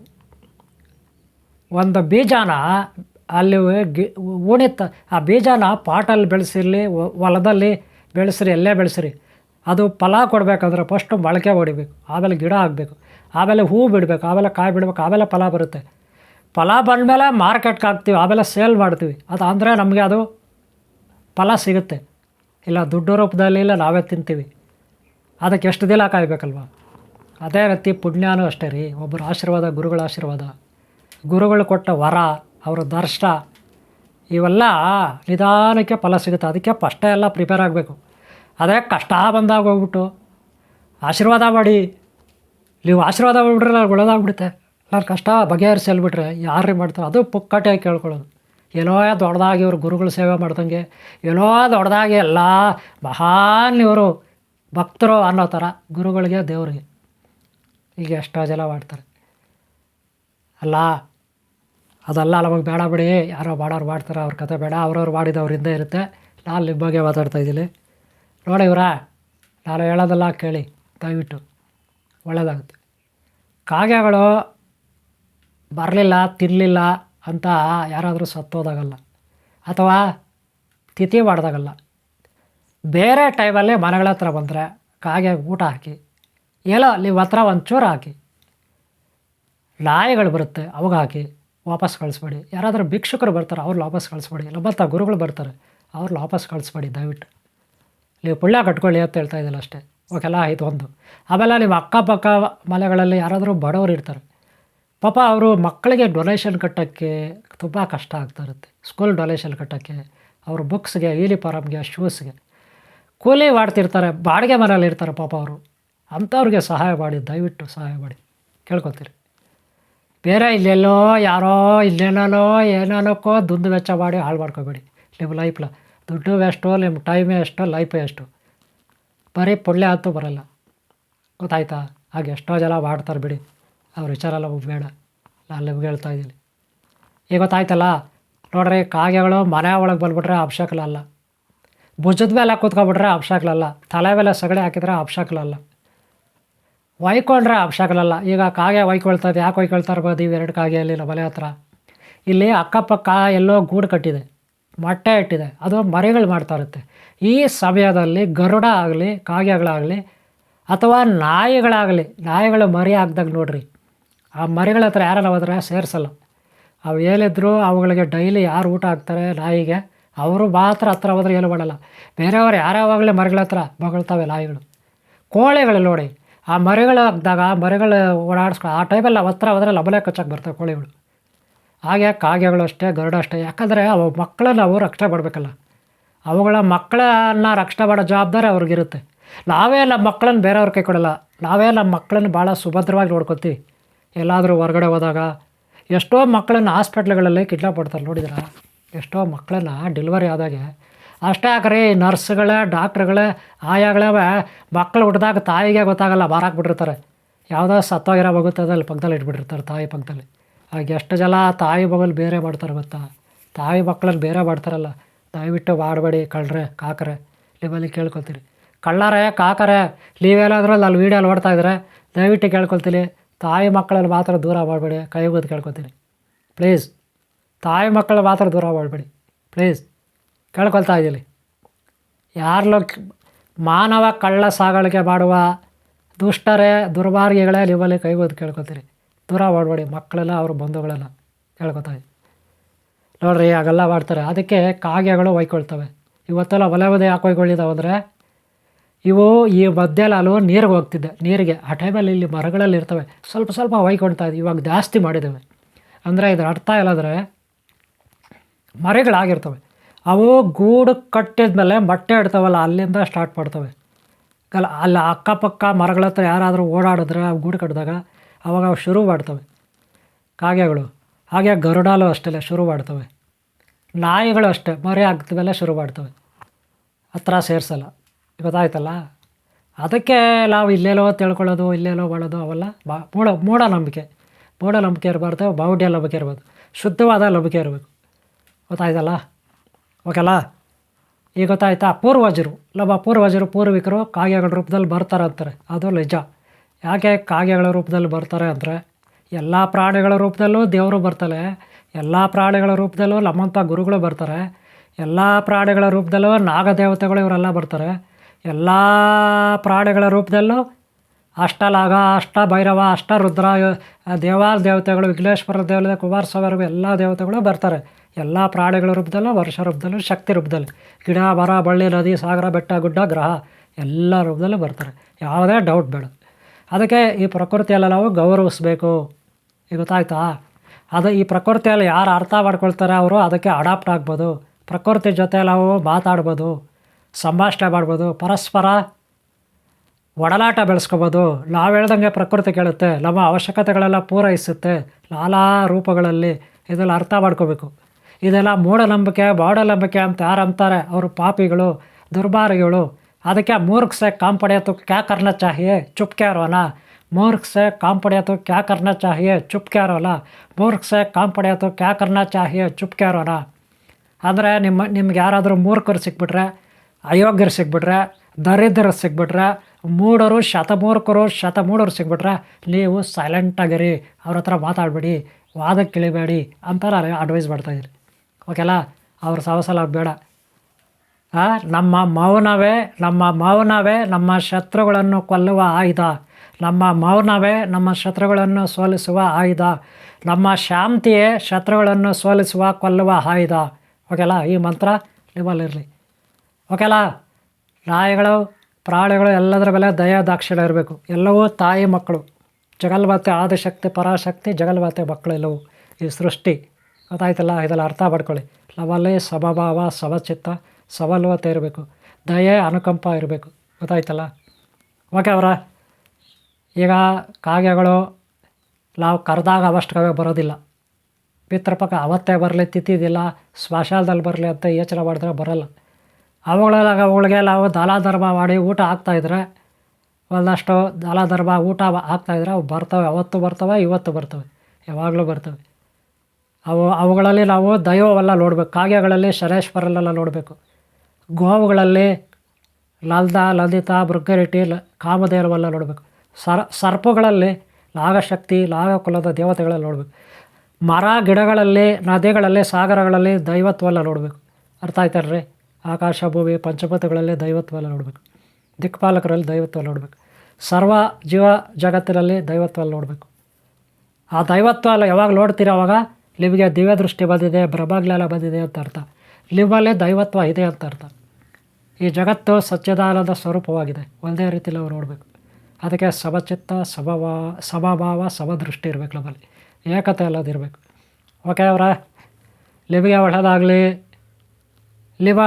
Speaker 1: ಒಂದು ಬೀಜನ ಅಲ್ಲಿ ಗಿ, ಉಣಿತ, ಆ ಬೀಜನ ಪಾಟಲ್ಲಿ ಬೆಳೆಸಿರಲಿ ಹೊಲದಲ್ಲಿ ಬೆಳೆಸ್ರಿ, ಎಲ್ಲೇ ಬೆಳೆಸ್ರಿ, ಅದು ಫಲ ಕೊಡಬೇಕಂದ್ರೆ ಫಸ್ಟು ಮೊಳಕೆ ಹೊಡಿಬೇಕು, ಆಮೇಲೆ ಗಿಡ ಆಗಬೇಕು ಆಮೇಲೆ ಹೂ ಬಿಡಬೇಕು, ಆಮೇಲೆ ಕಾಯಿ ಬಿಡಬೇಕು, ಆಮೇಲೆ ಫಲ ಬರುತ್ತೆ. ಫಲ ಬಂದಮೇಲೆ ಮಾರ್ಕೆಟ್ಗೆ ಹಾಕ್ತೀವಿ, ಆಮೇಲೆ ಸೇಲ್ ಮಾಡ್ತೀವಿ. ಅದು ಅಂದರೆ ನಮಗೆ ಅದು ಫಲ ಸಿಗುತ್ತೆ. ಇಲ್ಲ, ದುಡ್ಡು ರೂಪದಲ್ಲಿ ಇಲ್ಲ, ನಾವೇ ತಿಂತೀವಿ. ಅದಕ್ಕೆ ಎಷ್ಟು ದಿನ ಕಾಯಬೇಕಲ್ವ? ಅದೇ ರೀತಿ ಪುಣ್ಯನೂ ಅಷ್ಟೇ ರೀ. ಒಬ್ಬರ ಆಶೀರ್ವಾದ, ಗುರುಗಳ ಆಶೀರ್ವಾದ. ಗುರುಗಳು ಕೊಟ್ಟ ವರ, ಅವರ ದರ್ಶನ ಇವೆಲ್ಲ ನಿಧಾನಕ್ಕೆ ಫಲ ಸಿಗುತ್ತೆ. ಅದಕ್ಕೆ ಫಸ್ಟೇ ಎಲ್ಲ ಪ್ರಿಪೇರ್ ಆಗಬೇಕು. ಅದೇ ಕಷ್ಟ ಬಂದಾಗ ಹೋಗ್ಬಿಟ್ಟು ಆಶೀರ್ವಾದ ಮಾಡಿ ನೀವು ಆಶೀರ್ವಾದ ಮಾಡಿಬಿಟ್ರೆ ನಾನು ಒಳ್ಳೇದಾಗ್ಬಿಡುತ್ತೆ ನಾನು ಕಷ್ಟ ಬಗೆಹರಿಸಿ ಹೇಳ್ಬಿಟ್ರೆ ಯಾರೇ ಮಾಡ್ತಾರೆ? ಅದು ಪುಕ್ಕಟೆಯಾಗಿ ಕೇಳ್ಕೊಳ್ಳೋದು. ಏನೋ ದೊಡ್ಡದಾಗಿ ಇವರು ಗುರುಗಳು ಸೇವೆ ಮಾಡ್ದಂಗೆ ಏನೋ ದೊಡ್ಡದಾಗಿ ಎಲ್ಲ ಮಹಾನ್ ಇವರು ಭಕ್ತರು ಅನ್ನೋ ಥರ ಗುರುಗಳಿಗೆ ದೇವರಿಗೆ ಈಗ ಎಷ್ಟೋ ಜನ ಮಾಡ್ತಾರೆ. ಅಲ್ಲ, ಅದೆಲ್ಲ ನಮಗೆ ಬೇಡ ಬಿಡಿ. ಯಾರೋ ಮಾಡೋರು ಮಾಡ್ತಾರೆ, ಅವ್ರ ಕತೆ ಬೇಡ. ಅವ್ರವ್ರು ಮಾಡಿದವ್ರು ಹಿಂದೆ ಇರುತ್ತೆ. ನಾನು ನಿಮ್ಮ ಬಗ್ಗೆ ಮಾತಾಡ್ತಾ ಇದ್ದೀನಿ. ನೋಡಿ ಇವರ, ನಾನು ಹೇಳೋದೆಲ್ಲ ಕೇಳಿ, ದಯವಿಟ್ಟು. ಒಳ್ಳೆಯದಾಗುತ್ತೆ ಕಾಗೆಗಳು ಬರಲಿಲ್ಲ ತಿನ್ನಲಿಲ್ಲ ಅಂತ ಯಾರಾದರೂ ಸತ್ತೋದಾಗಲ್ಲ ಅಥವಾ ತಿಥಿ ಮಾಡಿದಾಗಲ್ಲ. ಬೇರೆ ಟೈಮಲ್ಲಿ ಮನೆಗಳ ಹತ್ರ ಬಂದರೆ ಕಾಗೆ ಊಟ ಹಾಕಿ ಎಲ್ಲೋ ನೀವು ಹತ್ರ ಒಂಚೂರು ಹಾಕಿ, ನಾಯಿಗಳು ಬರುತ್ತೆ ಅವಾಗ ಹಾಕಿ ವಾಪಸ್ ಕಳಿಸ್ಬೇಡಿ. ಯಾರಾದರೂ ಭಿಕ್ಷುಕರು ಬರ್ತಾರೆ, ಅವ್ರು ವಾಪಸ್ ಕಳಿಸ್ಬೇಡಿ. ಬರ್ತಾ ಗುರುಗಳು ಬರ್ತಾರೆ, ಅವ್ರು ವಾಪಸ್ ಕಳಿಸ್ಬೇಡಿ ದಯವಿಟ್ಟು. ನೀವು ಪುಳ್ಯ ಕಟ್ಕೊಳ್ಳಿ ಅಂತ ಹೇಳ್ತಾ ಇದ್ದಿಲ್ಲ ಅಷ್ಟೇ. ಓಕೆಲ್ಲ ಆಯಿತು ಒಂದು ಆಮೇಲೆ ನಿಮ್ಮ ಅಕ್ಕಪಕ್ಕ ಮನೆಗಳಲ್ಲಿ ಯಾರಾದರೂ ಬಡವರು ಇರ್ತಾರೆ. ಪಾಪ ಅವರು ಮಕ್ಕಳಿಗೆ ಡೊನೇಷನ್ ಕಟ್ಟೋಕ್ಕೆ ತುಂಬ ಕಷ್ಟ ಆಗ್ತಾ ಇರುತ್ತೆ. ಸ್ಕೂಲ್ ಡೊನೇಷನ್ ಕಟ್ಟೋಕ್ಕೆ, ಅವ್ರ ಬುಕ್ಸ್ಗೆ ಯೂನಿಫಾರಮ್ಗೆ ಶೂಸ್ಗೆ ಕೂಲಿ ಮಾಡ್ತಿರ್ತಾರೆ, ಬಾಡಿಗೆ ಮನೇಲಿ ಇರ್ತಾರೆ ಪಾಪ ಅವರು. ಅಂಥವ್ರಿಗೆ ಸಹಾಯ ಮಾಡಿ, ದಯವಿಟ್ಟು ಸಹಾಯ ಮಾಡಿ. ಕೇಳ್ಕೊತೀರಿ. ಬೇರೆ ಇಲ್ಲೆಲ್ಲೋ, ಯಾರೋ ಇಲ್ಲೇನೋ ಏನೇನಕ್ಕೋ ದುಂದು ವೆಚ್ಚ ಮಾಡಿ ಹಾಳು ಮಾಡ್ಕೋಬೇಡಿ. ನಿಮ್ಮ ಲೈಫ್ಲ ದುಡ್ಡು ವೇಸ್ಟು ನಿಮ್ಮ ಟೈಮೇ ಎಷ್ಟು ಲೈಫೇ ಎಷ್ಟು. ಬರೀ ಪೊಳ್ಳೆ ಅಂತೂ ಬರಲ್ಲ. ಗೊತ್ತಾಯ್ತಾ? ಹಾಗೆ ಎಷ್ಟೋ ಜನ ಮಾಡ್ತಾರೆ ಬಿಡಿ. ಅವ್ರ ವಿಚಾರ ಎಲ್ಲ ಬೇಡ ನಾನು ನಿಮ್ಗೆ ಹೇಳ್ತಾ ಇದ್ದೀನಿ. ಈಗ ಗೊತ್ತಾಯ್ತಲ್ಲ? ನೋಡ್ರಿ, ಕಾಗೆಗಳು ಮನೆ ಒಳಗೆ ಬಂದುಬಿಟ್ರೆ ಅಪ್ಶಕ್ಲಲ್ಲ ಭುಜದ ಮೇಲೆ ಕೂತ್ಕೊಬಿಟ್ರೆ ಅಪ್ಶಕ್ಲಲ್ಲ ತಲೆ ಮೇಲೆ ಸಗಣಿ ಹಾಕಿದ್ರೆ ಅಪ್ಶಕ್ಲಲ್ಲ ಒಯ್ಕೊಂಡ್ರೆ ಅಪ್ಶಕ್ಲಲ್ಲ ಈಗ ಕಾಗೆ ಒಯ್ಕೊಳ್ತದೆ ಯಾಕೆ ಒಯ್ಕೊಳ್ತಾ ಇರ್ಬೋದು ಇವೆರಡು ಕಾಗೆಯಲ್ಲಿ ನಮ್ಮ ಮನೆ ಹತ್ರ. ಇಲ್ಲಿ ಅಕ್ಕಪಕ್ಕ ಎಲ್ಲೋ ಗೂಡು ಕಟ್ಟಿದೆ. ಮೊಟ್ಟೆ ಇಟ್ಟಿದೆ. ಅದು ಮರಿಗಳು ಮಾಡ್ತಾ ಇರುತ್ತೆ. ಈ ಸಮಯದಲ್ಲಿ ಗರುಡ ಆಗಲಿ, ಕಾಗೆಗಳಾಗಲಿ, ಅಥವಾ ನಾಯಿಗಳಾಗಲಿ, ನಾಯಿಗಳು ಮರಿ ಹಾಕ್ದಾಗ ನೋಡ್ರಿ, ಆ ಮರಿಗಳ ಹತ್ರ ಯಾರನ್ನ ಹೋದ್ರೆ ಸೇರಿಸಲ್ಲ. ಅವು ಏನಿದ್ರು ಅವುಗಳಿಗೆ ಡೈಲಿ ಯಾರು ಊಟ ಹಾಕ್ತಾರೆ ನಾಯಿಗೆ, ಅವರು ಮಾತ್ರ ಹತ್ರ ಹೋದ್ರೆ ಏನು ಮಾಡಲ್ಲ. ಬೇರೆಯವರು ಯಾರ್ಯಾವಾಗಲೇ ಮರಿಗಳ ಹತ್ರ, ಬಗಳ್ತಾವೆ ನಾಯಿಗಳು. ಕೋಳಿಗಳು ನೋಡಿ, ಆ ಮರಿಗಳು ಹಾಕಿದಾಗ, ಮರಿಗಳು ಓಡಾಡಿಸ್ಕೊ, ಆ ಟೈಮಲ್ಲಿ ಹತ್ರ ಹೋದ್ರೆ ಲಬಲೆ ಕಚ್ಚಕ್ಕೆ ಬರ್ತವೆ ಕೋಳಿಗಳು. ಹಾಗೆ ಕಾಗೆಗಳು ಅಷ್ಟೇ ಗರುಡ ಅಷ್ಟೇ ಯಾಕಂದರೆ ಅವು ಮಕ್ಕಳನ್ನ ನಾವು ರಕ್ಷಣೆ ಮಾಡಬೇಕಲ್ಲ. ಅವುಗಳ ಮಕ್ಕಳನ್ನ ರಕ್ಷಣೆ ಮಾಡೋ ಜವಾಬ್ದಾರಿ ಅವ್ರಿಗಿರುತ್ತೆ. ನಾವೇ ನಮ್ಮ ಮಕ್ಕಳನ್ನ ಬೇರೆಯವ್ರ ಕೈ ಕೊಡಲ್ಲ. ನಾವೇ ನಮ್ಮ ಮಕ್ಕಳನ್ನ ಭಾಳ ಸುಭದ್ರವಾಗಿ ನೋಡ್ಕೊತೀವಿ. ಎಲ್ಲಾದರೂ ಹೊರಗಡೆ ಹೋದಾಗ ಎಷ್ಟೋ ಮಕ್ಕಳನ್ನು ಹಾಸ್ಪಿಟ್ಲ್ಗಳಲ್ಲಿ ಕಿಡ್ನಾಪ್ ನೋಡಿದ್ರ? ಎಷ್ಟೋ ಮಕ್ಕಳನ್ನ ಡೆಲಿವರಿ ಆದಾಗ ಅಷ್ಟೇ ಹಾಕ್ರಿ ನರ್ಸ್ಗಳ, ಡಾಕ್ಟ್ರುಗಳೇ, ಆಯಾಗಳೇ ಮಕ್ಕಳು ಹುಟ್ಟಿದಾಗ ತಾಯಿಗೆ ಗೊತ್ತಾಗಲ್ಲ ಬಾರಾಕ್ಬಿಟ್ಟಿರ್ತಾರೆ ಯಾವುದೋ ಸತ್ತೋಗಿರೋ ಅದಲ್ಲಿ ಪಕ್ಕದಲ್ಲಿ ಇಟ್ಬಿಟ್ಟಿರ್ತಾರೆ ತಾಯಿ ಪಕ್ಕದಲ್ಲಿ. ಆಗ ಎಷ್ಟು ಜನ ತಾಯಿ ಮಗಲ್ಲಿ ಬೇರೆ ಮಾಡ್ತಾರೆ ಗೊತ್ತಾ? ತಾಯಿ ಮಕ್ಕಳಲ್ಲಿ ಬೇರೆ ಮಾಡ್ತಾರಲ್ಲ. ದಯವಿಟ್ಟು ಮಾಡಬೇಡಿ ಕಳ್ಳರೆ ಕಾಕರೆ ನಿಮ್ಮಲ್ಲಿ ಕೇಳ್ಕೊಳ್ತೀನಿ ಕಳ್ಳರೇ, ಕಾಕರೆ ನೀವೇನಾದರೂ ಅಲ್ಲಿ ವೀಡಿಯೋ ನೋಡ್ತಾ ಇದ್ದರೆ ದಯವಿಟ್ಟು ಕೇಳ್ಕೊಳ್ತೀನಿ ತಾಯಿ ಮಕ್ಕಳಲ್ಲಿ ಮಾತ್ರ ದೂರ ಮಾಡಬೇಡಿ, ಕೈ ಹೋಗೋದು ಕೇಳ್ಕೊತೀನಿ ಪ್ಲೀಸ್ ತಾಯಿ ಮಕ್ಕಳು ಮಾತ್ರ ದೂರ ಮಾಡಬೇಡಿ. ಪ್ಲೀಸ್ ಕೇಳ್ಕೊಳ್ತಾ ಇದ್ದೀನಿ ಯಾರಲ್ಲೋ ಮಾನವ ಕಳ್ಳ ಸಾಗಾಣಿಕೆ ಮಾಡುವ ದುಷ್ಟರೇ, ದುರ್ಮಾರ್ಗಿಗಳೇ ನಿಮ್ಮಲ್ಲಿ ಕೈಗೋದು ಕೇಳ್ಕೊತೀರಿ ದೂರ ಮಾಡಬೇಡಿ, ಮಕ್ಕಳೆಲ್ಲ, ಅವ್ರ ಬಂಧುಗಳೆಲ್ಲ. ಕೇಳ್ಕೊತಾ ಇದ್ದೀನಿ ನೋಡ್ರಿ, ಹಾಗೆಲ್ಲ ಮಾಡ್ತಾರೆ. ಅದಕ್ಕೆ ಕಾಗೆಗಳು ಒಯ್ಕೊಳ್ತವೆ. ಇವತ್ತೆಲ್ಲ ಒಲೆ ಒದೆ ಯಾಕೆ ಅಂದರೆ, ಇವು ಈ ಮಧ್ಯಲಲ್ಲೂ ನೀರಿಗೆ ಹೋಗ್ತಿದ್ದೆ ನೀರಿಗೆ. ಆ ಟೈಮಲ್ಲಿ ಇಲ್ಲಿ ಮರಗಳಲ್ಲಿ ಇರ್ತವೆ. ಸ್ವಲ್ಪ ಸ್ವಲ್ಪ ಹೊಯ್ಕೊಳ್ತಾ ಇದ್ವಿ. ಇವಾಗ ಜಾಸ್ತಿ ಮಾಡಿದ್ದೇವೆ. ಅಂದರೆ ಇದರ ಅರ್ಥ ಇಲ್ಲದ್ರೆ ಮರಗಳಾಗಿರ್ತವೆ. ಅವು ಗೂಡು ಕಟ್ಟಿದ ಮೇಲೆ ಮೊಟ್ಟೆ ಇಡ್ತಾವಲ್ಲ, ಅಲ್ಲಿಂದ ಸ್ಟಾರ್ಟ್ ಮಾಡ್ತವೆ. ಅಲ್ಲ, ಅಲ್ಲಿ, ಅಕ್ಕಪಕ್ಕ ಮರಗಳ ಹತ್ರ ಯಾರಾದರೂ ಓಡಾಡಿದ್ರೆ ಅವು ಗೂಡು ಕಟ್ಟಿದಾಗ ಅವಾಗ ಅವು ಶುರು ಮಾಡ್ತವೆ. ಕಾಗೆಗಳು. ಹಾಗೆ ಗರುಡಾಲು ಅಷ್ಟೆಲ್ಲ ಶುರು ಮಾಡ್ತವೆ. ನಾಯಿಗಳು ಅಷ್ಟೇ, ಮರಿ ಆಗ್ತವೆಲ್ಲ ಶುರು ಮಾಡ್ತವೆ. ಹತ್ರ ಸೇರಿಸಲ್ಲ. ಗೊತ್ತಾಯ್ತಲ್ಲ? ಅದಕ್ಕೆ ನಾವು ಇಲ್ಲೆಲ್ಲೋ ತಿಳ್ಕೊಳ್ಳೋದು, ಇಲ್ಲೆಲ್ಲೋ ಮಾಡೋದು ಅವೆಲ್ಲ ಬಾ, ಮೂಢ ಮೂಢನಂಬಿಕೆ ಮೂಢನಂಬಿಕೆ ಇರಬಾರ್ದು ಬಾವುಡ್ಯ ನಂಬಿಕೆ ಇರ್ಬೋದು ಶುದ್ಧವಾದ ನಂಬಿಕೆ ಇರಬೇಕು. ಗೊತ್ತಾಯ್ತಲ್ಲ? ಓಕೆಲ್ಲ ಈಗ ಗೊತ್ತಾಯ್ತಾ? ಪೂರ್ವಜರು, ನಮ್ಮ ಪೂರ್ವಜರು, ಪೂರ್ವಿಕರು ಕಾಗೆಗಳ ರೂಪದಲ್ಲಿ ಬರ್ತಾರೆ ಅಂತಾರೆ. ಅದು ನಿಜ. ಯಾಕೆ ಕಾಗೆಗಳ ರೂಪದಲ್ಲಿ ಬರ್ತಾರೆ ಅಂದರೆ ಎಲ್ಲ ಪ್ರಾಣಿಗಳ ರೂಪದಲ್ಲೂ ದೇವರು ಬರ್ತಾರೆ ಎಲ್ಲ ಪ್ರಾಣಿಗಳ ರೂಪದಲ್ಲೂ ನಮ್ಮಂಥ ಗುರುಗಳು ಬರ್ತಾರೆ. ಎಲ್ಲ ಪ್ರಾಣಿಗಳ ರೂಪದಲ್ಲೂ ನಾಗದೇವತೆಗಳು ಇವರೆಲ್ಲ ಬರ್ತಾರೆ. ಎಲ್ಲ ಪ್ರಾಣಿಗಳ ರೂಪದಲ್ಲೂ ಅಷ್ಟಲಾಗ ಅಷ್ಟ ಭೈರವ ಅಷ್ಟ ರುದ್ರ ದೇವಾಲ ದೇವತೆಗಳು, ವಿಘ್ನೇಶ್ವರ ದೇವತೆ ಕುಮಾರಸ್ವಾಮಿ ಎಲ್ಲ ದೇವತೆಗಳು ಬರ್ತಾರೆ. ಎಲ್ಲ ಪ್ರಾಣಿಗಳ ರೂಪದಲ್ಲೂ ವರ್ಷ ರೂಪದಲ್ಲೂ, ಶಕ್ತಿ ರೂಪದಲ್ಲಿ. ಗಿಡ, ಮರ, ಬಳ್ಳಿ, ನದಿ, ಸಾಗರ, ಬೆಟ್ಟ, ಗುಡ್ಡ, ಗ್ರಹ ಎಲ್ಲ ರೂಪದಲ್ಲೂ ಬರ್ತಾರೆ. ಯಾವುದೇ ಡೌಟ್ ಬೇಡ. ಅದಕ್ಕೆ ಈ ಪ್ರಕೃತಿಯೆಲ್ಲ ನಾವು ಗೌರವಿಸ್ಬೇಕು. ಗೊತ್ತಾಯ್ತಾ? ಅದು ಈ ಪ್ರಕೃತಿಯಲ್ಲಿ ಯಾರು ಅರ್ಥ ಮಾಡ್ಕೊಳ್ತಾರೆ ಅವರು ಅದಕ್ಕೆ ಅಡಾಪ್ಟ್ ಆಗ್ಬೋದು. ಪ್ರಕೃತಿ ಜೊತೆ ನಾವು ಮಾತಾಡ್ಬೋದು, ಸಂಭಾಷಣೆ ಮಾಡ್ಬೋದು, ಪರಸ್ಪರ ಒಡಲಾಟ ಬೆಳೆಸ್ಕೊಬೋದು. ನಾವು ಹೇಳ್ದಂಗೆ ಪ್ರಕೃತಿ ಕೇಳುತ್ತೆ, ನಮ್ಮ ಅವಶ್ಯಕತೆಗಳೆಲ್ಲ ಪೂರೈಸುತ್ತೆ, ನಾನಾ ರೂಪಗಳಲ್ಲಿ ಇದೆಲ್ಲ ಅರ್ಥ ಮಾಡ್ಕೋಬೇಕು. ಇದೆಲ್ಲ ಮೂಢನಂಬಿಕೆ ಬಾಡನಂಬಿಕೆ ಅಂತ ಯಾರು ಅಂತಾರೆ? ಅವರು ಪಾಪಿಗಳು ದುರ್ಬಾರಿಗಳು ಅದಕ್ಕೆ ಮೂರ್ಖ ಸೆ ಕಾಂಪಡೆ ತು ಕ್ಯಾ ಕರ್ನ ಚಾಹಿಯೇ, ಚುಪ್ಕೆ ರೋನಾ मूर्ख से काम पड़े तो क्या करना चाहिए चुप क्या रोना ಮೂರ್ಖ ಸೆ ಕಾಮ್ ಪಡೆಯೋದು ಕ್ಯಾ ಕರ್ನ ಚಾಹಿಯ ಚುಪ್ಕ್ಯಾರೋನ ಅಂದರೆ ನಿಮ್ಮ, ನಿಮ್ಗೆ ಯಾರಾದರೂ ಮೂರ್ಖರು ಸಿಕ್ಬಿಟ್ರೆ, ಅಯೋಗ್ಯರು ಸಿಕ್ಬಿಟ್ರೆ, ದರಿದ್ರರು ಸಿಕ್ಬಿಟ್ರೆ ಮೂಡರು ಶತಮೂರ್ಖರು, ಶತಮೂಢರು ಸಿಕ್ಬಿಟ್ರೆ ನೀವು ಸೈಲೆಂಟಾಗಿರಿ ಅವ್ರ ಹತ್ರ ಮಾತಾಡಬೇಡಿ. ವಾದಕ್ಕೆ ಇಳಿಬೇಡಿ ಅಂತ ನಾನು ಅಡ್ವೈಸ್ ಮಾಡ್ತಾಯಿದ್ದೀನಿ ಓಕೆಲ್ಲ ಅವ್ರ ಸವಸಲ ಬೇಡ. ನಮ್ಮ ಮೌನವೇ ನಮ್ಮ ಮೌನವೇ, ನಮ್ಮ ಶತ್ರುಗಳನ್ನು ಕೊಲ್ಲುವ ಆಯುಧ. ನಮ್ಮ ಮೌನವೇ ನಮ್ಮ ಶತ್ರುಗಳನ್ನು ಸೋಲಿಸುವ ಆಯುಧ. ನಮ್ಮ ಶಾಂತಿಯೇ ಶತ್ರುಗಳನ್ನು ಸೋಲಿಸುವ ಕೊಲ್ಲುವ ಆಯುಧ. ಓಕೆಲ್ಲ ಈ ಮಂತ್ರ ನಿಮ್ಮಲ್ಲಿರಲಿ. ಓಕೆಲ್ಲ ನಾಯಿಗಳು ಪ್ರಾಣಿಗಳು ಎಲ್ಲದರ ಮೇಲೆ ದಯ ದಾಕ್ಷಿಣ್ಯ ಇರಬೇಕು. ಎಲ್ಲವೂ ತಾಯಿ ಮಕ್ಕಳು. ಜಗಲ್ವಾತೆ ಆದಿಶಕ್ತಿ, ಪರಾಶಕ್ತಿ ಜಗಲ್ವಾತೆ ಮಕ್ಕಳು ಎಲ್ಲವೂ. ಈ ಸೃಷ್ಟಿ, ಗೊತ್ತಾಯ್ತಲ್ಲ? ಇದೆಲ್ಲ ಅರ್ಥ ಮಾಡ್ಕೊಳ್ಳಿ. ಲವಲ್ಲಿ ಸಮಭಾವ ಸಮಚಿತ್ತ ಸವಲ್ವತೆ ಇರಬೇಕು. ದಯೆ, ಅನುಕಂಪ ಇರಬೇಕು. ಗೊತ್ತಾಯ್ತಲ್ಲ? ಓಕೆ ಅವರ. ಈಗ ಕಾಗೆಗಳು ನಾವು ಕರೆದಾಗ ಅವಷ್ಟಕವೇ ಬರೋದಿಲ್ಲ. ಪಿತೃಪಕ್ಕ ಅವತ್ತೇ ಬರಲಿ ತಿಥಿದಿಲ್ಲ ಸ್ಮಶಾನದಲ್ಲಿ ಬರಲಿ ಅಂತ ಯೋಚನೆ ಮಾಡಿದ್ರೆ ಬರೋಲ್ಲ. ಅವುಗಳಾಗ ಅವುಗಳಿಗೆ ನಾವು ದಾಲ ಧರ್ಮ ಮಾಡಿ ಊಟ ಹಾಕ್ತಾಯಿದ್ರೆ ಒಂದಷ್ಟು ದಾಲ ಧರ್ಮ, ಊಟ ಹಾಕ್ತಾಯಿದ್ರೆ ಅವು ಬರ್ತವೆ. ಅವತ್ತು ಬರ್ತವೆ, ಇವತ್ತು ಬರ್ತವೆ. ಯಾವಾಗಲೂ ಬರ್ತವೆ. ಅವು, ಅವುಗಳಲ್ಲಿ ನಾವು ದೈವವೆಲ್ಲ ನೋಡಬೇಕು. ಕಾಗೆಗಳಲ್ಲಿ ಶರೇಶ್ವರಲ್ಲೆಲ್ಲ ನೋಡಬೇಕು. ಗೋವುಗಳಲ್ಲಿ ಲಲ್ದ, ಲಲಿತಾ, ಮೃಗರಿಟಿ, ಲ ನೋಡಬೇಕು. ಸರ್, ಸರ್ಪಗಳಲ್ಲಿ ನಾಗಶಕ್ತಿ ನಾಗಕುಲದ ದೇವತೆಗಳಲ್ಲಿ ನೋಡಬೇಕು. ಮರ ಗಿಡಗಳಲ್ಲಿ, ನದಿಗಳಲ್ಲಿ, ಸಾಗರಗಳಲ್ಲಿ ದೈವತ್ವಲ್ಲ ನೋಡಬೇಕು. ಅರ್ಥ ಆಯ್ತಲ್ರಿ ಆಕಾಶ ಭೂಮಿ ಪಂಚಭೂತಗಳಲ್ಲಿ ದೈವತ್ವಲ್ಲ ನೋಡಬೇಕು. ದಿಕ್ಪಾಲಕರಲ್ಲಿ ದೈವತ್ವ ನೋಡಬೇಕು. ಸರ್ವ ಜೀವ ಜಗತ್ತಿನಲ್ಲಿ ದೈವತ್ವೆಲ್ಲ ನೋಡಬೇಕು. ಆ ದೈವತ್ವ ಎಲ್ಲ ಯಾವಾಗ ನೋಡ್ತೀರೋ ಅವಾಗ? ನಿಮಗೆ ದಿವ್ಯ ದೃಷ್ಟಿ ಬಂದಿದೆ, ಬ್ರಹ್ಮಜ್ಞಾನ ಬಂದಿದೆ ಅಂತ ಅರ್ಥ. ನಿಮ್ಮಲ್ಲೇ ದೈವತ್ವ ಇದೆ ಅಂತ ಅರ್ಥ. ಈ ಜಗತ್ತು ಸಚ್ಚಿದಾನಂದ ಸ್ವರೂಪವಾಗಿದೆ. ಒಂದೇ ರೀತಿಯಲ್ಲಿ ನಾವು ನೋಡಬೇಕು. ಅದಕ್ಕೆ ಸಮಚಿತ್ತ ಸಮಭಾವ ಸಮಭಾವ ಸಮದೃಷ್ಟಿ ಇರಬೇಕು ನಮ್ಮಲ್ಲಿ. ಏಕತೆ ಅಲ್ಲದಿರಬೇಕು ಓಕೆ ಅವರ? ನಿಮಗೆ ಒಳ್ಳೆಯದಾಗಲಿ ನಿಮ್ಮ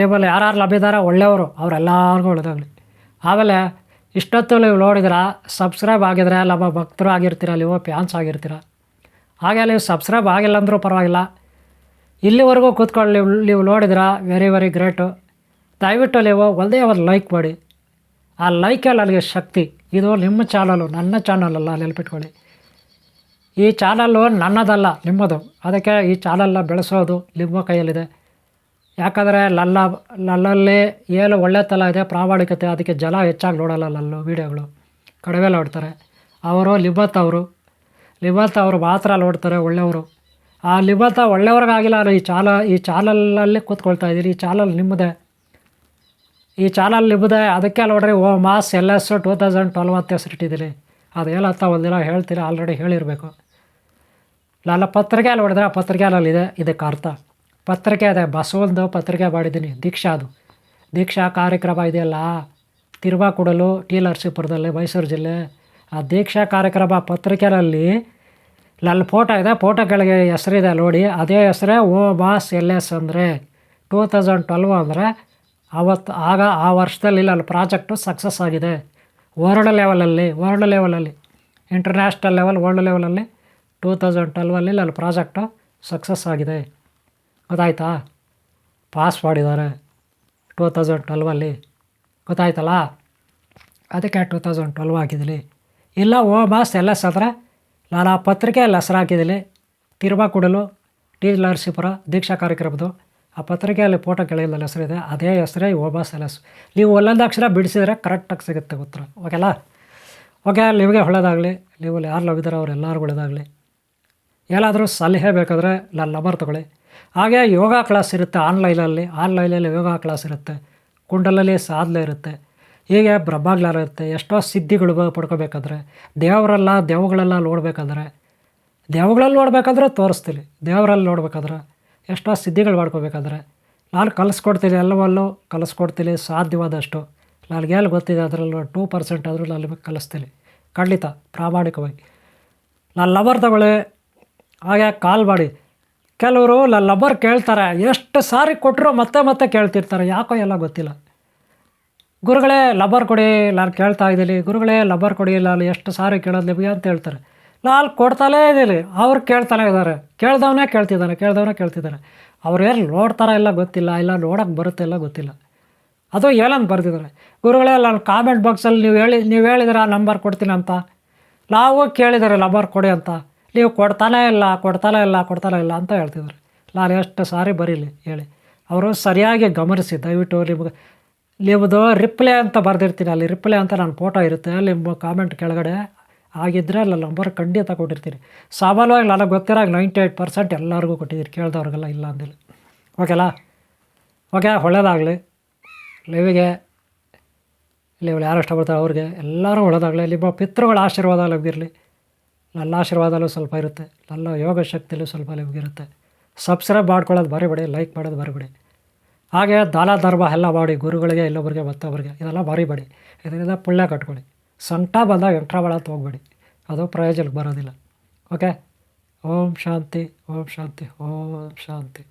Speaker 1: ನಿಮ್ಮಲ್ಲಿ ಯಾರು ಲಭ್ಯದಾರ ಒಳ್ಳೆಯವರು, ಅವರೆಲ್ಲರಿಗೂ ಒಳ್ಳೆಯದಾಗಲಿ ಆಮೇಲೆ ಇಷ್ಟೊತ್ತು ನೀವು ನೋಡಿದ್ರೆ ಸಬ್ಸ್ಕ್ರೈಬ್ ಆಗಿದ್ರೆ ನಮ್ಮ ಭಕ್ತರು ಆಗಿರ್ತೀರ, ನೀವು ಫ್ಯಾನ್ಸ್ ಆಗಿರ್ತೀರ. ಹಾಗೆ ನೀವು ಸಬ್ಸ್ಕ್ರೈಬ್ ಆಗಿಲ್ಲ ಅಂದರೂ ಪರವಾಗಿಲ್ಲ. ಇಲ್ಲಿವರೆಗೂ ಕೂತ್ಕೊಂಡು ನೀವು ನೀವು ನೋಡಿದ್ರ ವೆರಿ ವೆರಿ ಗ್ರೇಟು. ದಯವಿಟ್ಟು ನೀವು ಒಂದೇ ಒಂದು ಲೈಕ್ ಮಾಡಿ. ಆ ಲೈಕಲ್ಲಿ ನನಗೆ ಶಕ್ತಿ ಇದು ನಿಮ್ಮ ಚಾನಲು, ನನ್ನ ಚಾನಲ್ ಅಲ್ಲ ನೆನಪಿಟ್ಕೊಳ್ಳಿ ಈ ಚಾನಲ್ಲು ನನ್ನದಲ್ಲ, ನಿಮ್ಮದು. ಅದಕ್ಕೆ ಈ ಚಾನಲ್ನ ಬೆಳೆಸೋದು ನಿಮ್ಮ ಕೈಯಲ್ಲಿದೆ. ಯಾಕಂದರೆ ಲಲ್ಲ, ಲಲ್ಲಲ್ಲಿ ಏನು ಒಳ್ಳೆತನ ಇದೆ, ಪ್ರಾಮಾಣಿಕತೆ, ಅದಕ್ಕೆ ಜಲ ಹೆಚ್ಚಾಗಿ ನೋಡಲ್ಲ ಲಲ್ಲು ವೀಡಿಯೋಗಳು. ಕಡಿಮೆ ನೋಡ್ತಾರೆ. ಅವರು ಲಿಬತ್ ಅವರು. ಲಿಬತ್ ಅವರು ಮಾತ್ರ ನೋಡ್ತಾರೆ ಒಳ್ಳೆಯವರು. ಆ ಲಿಬತ್ತ ಒಳ್ಳೆಯವ್ರಿಗಾಗಿಲ್ಲ ಈ ಚಾಲ, ಈ ಚಾನಲಲ್ಲಿ ಕೂತ್ಕೊಳ್ತಾ ಇದ್ದೀರಿ ಈ ಚಾನಲ್ ನಿಮ್ಮದೇ. ಈ ಚಾನಲ್ ನಿಮ್ಮದೇ ಅದಕ್ಕೆ ನೋಡ್ರಿ, O mass L S two thousand twelve ಅಂತ ಹೆಸರಿಟ್ಟಿದ್ದೀನಿ. ಅದು ಒಂದು ಒಂದಿನ ಹೇಳ್ತೀನಿ ಆಲ್ರೆಡಿ ಹೇಳಿರಬೇಕು. ನನ್ನ ಪತ್ರಿಕೆ ನೋಡಿದ್ರೆ ಆ ಪತ್ರಿಕೆಯಲ್ಲಿದೆ ಇದಕ್ಕೆ ಅರ್ಥ. ಪತ್ರಿಕೆ ಇದೆ ಬಸವಂದು ಪತ್ರಿಕೆ ಮಾಡಿದ್ದೀನಿ, ದೀಕ್ಷಾ ಅದು. ದೀಕ್ಷಾ ಕಾರ್ಯಕ್ರಮ ಇದೆಯಲ್ಲ, ತಿರುವಾಕುಡಲು, ಟಿ ನರಸೀಪುರದಲ್ಲಿ, ಮೈಸೂರು ಜಿಲ್ಲೆ. ಆ ದೀಕ್ಷಾ ಕಾರ್ಯಕ್ರಮ ಪತ್ರಿಕೆಯಲ್ಲಿ ಲಲ್ ಫೋಟೋ ಇದೆ ಫೋಟೋಗಳಿಗೆ ಹೆಸರಿದೆ ನೋಡಿ, ಅದೇ ಹೆಸರೇ ಓ ಬಾಸ್ ಎಲ್ ಎಸ್ ಅಂದರೆ ಟೂ ತೌಸಂಡ್ ಟ್ವೆಲ್ವ್ ಅಂದರೆ ಅವತ್ತು ಆಗ ಆ ವರ್ಷದಲ್ಲಿ ಅಲ್ಲಿ ಪ್ರಾಜೆಕ್ಟು ಸಕ್ಸಸ್ ಆಗಿದೆ. ವರ್ಲ್ಡ್ ಲೆವೆಲಲ್ಲಿ ವರ್ಲ್ಡ್ ಲೆವೆಲಲ್ಲಿ, ಇಂಟರ್ನ್ಯಾಷನಲ್ ಲೆವೆಲ್, ವರ್ಲ್ಡ್ ಲೆವೆಲಲ್ಲಿ ಟೂ ತೌಸಂಡ್ ಟ್ವೆಲ್ವಲ್ಲಿ ಅಲ್ಲಿ ಪ್ರಾಜೆಕ್ಟು ಸಕ್ಸಸ್ ಆಗಿದೆ. ಗೊತ್ತಾಯ್ತಾ? ಪಾಸ್ ಮಾಡಿದ್ದಾರೆ ಟೂ ತೌಸಂಡ್ ಟ್ವೆಲ್ವಲ್ಲಿ. ಗೊತ್ತಾಯ್ತಲ್ಲ? ಅದಕ್ಕೆ ಟೂ ತೌಸಂಡ್ ಟ್ವೆಲ್ವ್ ಹಾಕಿದ್ದೀನಿ ಇಲ್ಲ ಓ ಬಾಸ್ ಎಲ್ ಎಸ್ ಆದರೆ ನಾನು ಆ ಪತ್ರಿಕೆಯಲ್ಲಿ ಹೆಸರು ಹಾಕಿದ್ದೀನಿ ತಿರುಬಾ ಕೊಡಲು ಟಿ ನರಸೀಪುರ, ದೀಕ್ಷಾ ಕಾರ್ಯಕ್ರಮದ್ದು. ಆ ಪತ್ರಿಕೆ ಅಲ್ಲಿ ಫೋಟೋ ಕೆಳಗಿಲ್ಲ ಹೆಸರಿದೆ ಅದೇ ಹೆಸರೇ ಓಬಾ ಎಲ್ ನೀವು ಒಂದೊಂದು ಅಕ್ಷರ ಬಿಡಿಸಿದ್ರೆ ಕರೆಕ್ಟಾಗಿ ಸಿಗುತ್ತೆ ಉತ್ತರ. ಓಕೆಲ್ಲ ಓಕೆ, ನಿಮಗೆ ಒಳ್ಳೆಯದಾಗಲಿ ನೀವು ಯಾರು ಲವಿದಾರೋ ಅವ್ರು ಎಲ್ಲರಿಗೂ ಒಳ್ಳೆಯದಾಗಲಿ ಎಲ್ಲಾದರೂ ಸಲಹೆ ಬೇಕಾದರೆ ನನ್ನ ನಂಬರ್ ತೊಗೊಳ್ಳಿ. ಹಾಗೆ ಯೋಗ ಕ್ಲಾಸ್ ಇರುತ್ತೆ ಆನ್ಲೈನಲ್ಲಿ ಆನ್ಲೈನಲ್ಲಿ ಯೋಗ ಕ್ಲಾಸ್ ಇರುತ್ತೆ. ಕುಂಡಲಲ್ಲಿ ಸಾಧನೆ ಇರುತ್ತೆ. ಹೀಗೆ ಬ್ರಹ್ಮಾಗ್ಲಾರ ಇರುತ್ತೆ. ಎಷ್ಟೋ ಸಿದ್ಧಿಗಳು ಪಡ್ಕೋಬೇಕಾದ್ರೆ, ದೇವರೆಲ್ಲ, ದೇವುಗಳೆಲ್ಲ ನೋಡಬೇಕಾದ್ರೆ ದೇವುಗಳಲ್ಲಿ ನೋಡ್ಬೇಕಾದ್ರೆ ತೋರಿಸ್ತೀನಿ. ದೇವರಲ್ಲಿ ನೋಡ್ಬೇಕಾದ್ರೆ ಎಷ್ಟೋ ಸಿದ್ಧಿಗಳು ಮಾಡ್ಕೋಬೇಕಾದ್ರೆ ನಾನು ಕಲಿಸ್ಕೊಡ್ತೀನಿ ಎಲ್ಲವಲ್ಲೂ ಕಲಿಸ್ಕೊಡ್ತೀನಿ ಸಾಧ್ಯವಾದಷ್ಟು. ನನಗೇನು ಗೊತ್ತಿದೆ ಅದರಲ್ಲೂ ಟೂ ಪರ್ಸೆಂಟ್ ಆದರೂ ನಾನು ಕಲಿಸ್ತೀನಿ. ಖಂಡಿತ, ಪ್ರಾಮಾಣಿಕವಾಗಿ. ನಾನು ತಗೊಳ್ಳಿ. ಹಾಗೆ ಕಾಲ್ ಮಾಡಿ. ಕೆಲವರು ನನ್ನ ಲಬ್ಬರ್ ಕೇಳ್ತಾರೆ, ಎಷ್ಟು ಸಾರಿ ಕೊಟ್ಟರು ಮತ್ತೆ ಮತ್ತೆ ಕೇಳ್ತಿರ್ತಾರೆ, ಯಾಕೋ ಎಲ್ಲ ಗೊತ್ತಿಲ್ಲ. ಗುರುಗಳೇ ಲಬ್ಬರ್ ಕೊಡಿ ನಾನು ಕೇಳ್ತಾ ಇದ್ದೀನಿ. ಗುರುಗಳೇ ಲಬ್ಬರ್ ಕೊಡಿ ನಾನು ಎಷ್ಟು ಸಾರಿ ಕೇಳೋದು ನಿಮಗೆ ಅಂತ ಹೇಳ್ತಾರೆ. ನಾನು ಕೊಡ್ತಾಲೇ ಇದ್ದೀರಿ ಅವ್ರು ಕೇಳ್ತಾನೆ ಇದ್ದಾರೆ. ಕೇಳ್ದವನೇ ಕೇಳ್ತಿದ್ದಾನೆ ಕೇಳ್ದವನೇ ಕೇಳ್ತಿದ್ದಾನೆ. ಅವ್ರು ಏನು ನೋಡ್ತಾರ ಇಲ್ಲ ಗೊತ್ತಿಲ್ಲ, ಇಲ್ಲ ನೋಡೋಕ್ಕೆ ಬರುತ್ತೆ ಇಲ್ಲ ಗೊತ್ತಿಲ್ಲ. ಅದು ಏನಂತ ಬರ್ತಿದ್ದಾರೆ ಗುರುಗಳೇ, ನಾನು ಕಾಮೆಂಟ್ ಬಾಕ್ಸಲ್ಲಿ ನೀವು ಹೇಳಿ, ನೀವು ಹೇಳಿದ್ರೆ ಆ ನಂಬರ್ ಕೊಡ್ತೀನಿ ಅಂತ. ನಾವು ಕೇಳಿದ್ದಾರೆ ನಂಬರ್ ಕೊಡಿ ಅಂತ. ನೀವು ಕೊಡ್ತಾನೇ ಇಲ್ಲ ಕೊಡ್ತಾನೇ ಇಲ್ಲ ಕೊಡ್ತಾನೇ ಇಲ್ಲ ಅಂತ ಹೇಳ್ತಿದ್ದಾರೆ. ನಾನು ಎಷ್ಟು ಸಾರಿ ಬರೀಲಿ ಹೇಳಿ. ಅವರು ಸರಿಯಾಗಿ ಗಮನಿಸಿ, ದಯವಿಟ್ಟು ನಿಮಗೆ ನಿಮ್ಮದು ರಿಪ್ಲೈ ಅಂತ ಬರೆದಿರ್ತೀನಿ. ಅಲ್ಲಿ ರಿಪ್ಲೈ ಅಂತ ನನ್ನ ಫೋಟೋ ಇರುತ್ತೆ. ನಿಮ್ಮ ಕಾಮೆಂಟ್ ಕೆಳಗಡೆ ಆಗಿದ್ದರೆ ಅಲ್ಲ ನಂಬರ್ ಖಂಡಿತ ಕೊಟ್ಟಿರ್ತೀನಿ ಸಾಮಾನ್ಯವಾಗಿ ನನಗೆ ಗೊತ್ತಿರಾಗ ನೈಂಟಿ ಏಯ್ಟ್ ಪರ್ಸೆಂಟ್ ಎಲ್ಲರಿಗೂ ಕೊಟ್ಟಿದ್ದೀರಿ ಕೇಳ್ದವ್ರಿಗೆಲ್ಲ ಇಲ್ಲ ಅಂದಿಲ್ಲ. ಓಕೆಲಾ ಓಕೆ, ಒಳ್ಳೇದಾಗಲಿ. ಲಿವಿಗೆ ಇವಳು ಯಾರು ಇಷ್ಟಪಡ್ತಾರೆ ಅವ್ರಿಗೆ ಎಲ್ಲರೂ ಒಳ್ಳೇದಾಗಲಿ. ನಿಮ್ಮ ಪಿತೃಗಳ ಆಶೀರ್ವಾದ ಲಭ್ಯರಲಿ ನನ್ನ ಆಶೀರ್ವಾದಲ್ಲೂ ಸ್ವಲ್ಪ ಇರುತ್ತೆ. ನನ್ನ ಯೋಗ ಶಕ್ತಿಯಲ್ಲೂ ಸ್ವಲ್ಪ ಲಭ್ಯರುತ್ತೆ ಸಬ್ಸ್ಕ್ರೈಬ್ ಮಾಡ್ಕೊಳ್ಳೋದು ಬರಿಬೇಡಿ ಲೈಕ್ ಮಾಡೋದು ಬರಿಬೇಡಿ ಹಾಗೆ ದಾನ ಧರ್ಮ ಎಲ್ಲ ಮಾಡಿ ಗುರುಗಳಿಗೆ ಇಲ್ಲೊಬ್ರಿಗೆ ಮತ್ತೊಬ್ಬರಿಗೆ ಇದೆಲ್ಲ ಬರೀಬೇಡಿ ಇದರಿಂದ ಪುಳ್ಯ ಕಟ್ಕೊಳ್ಳಿ. ಸಂಕಟ ಬಂದಾಗ ಎಂಟ್ರ ಮಾಡೋದು ಹೋಗ್ಬೇಡಿ. ಅದು ಪ್ರಯೋಜನಕ್ಕೆ ಬರೋದಿಲ್ಲ. ಓಕೆ ಓಂ ಶಾಂತಿ ಓಂ ಶಾಂತಿ ಓಂ ಶಾಂತಿ.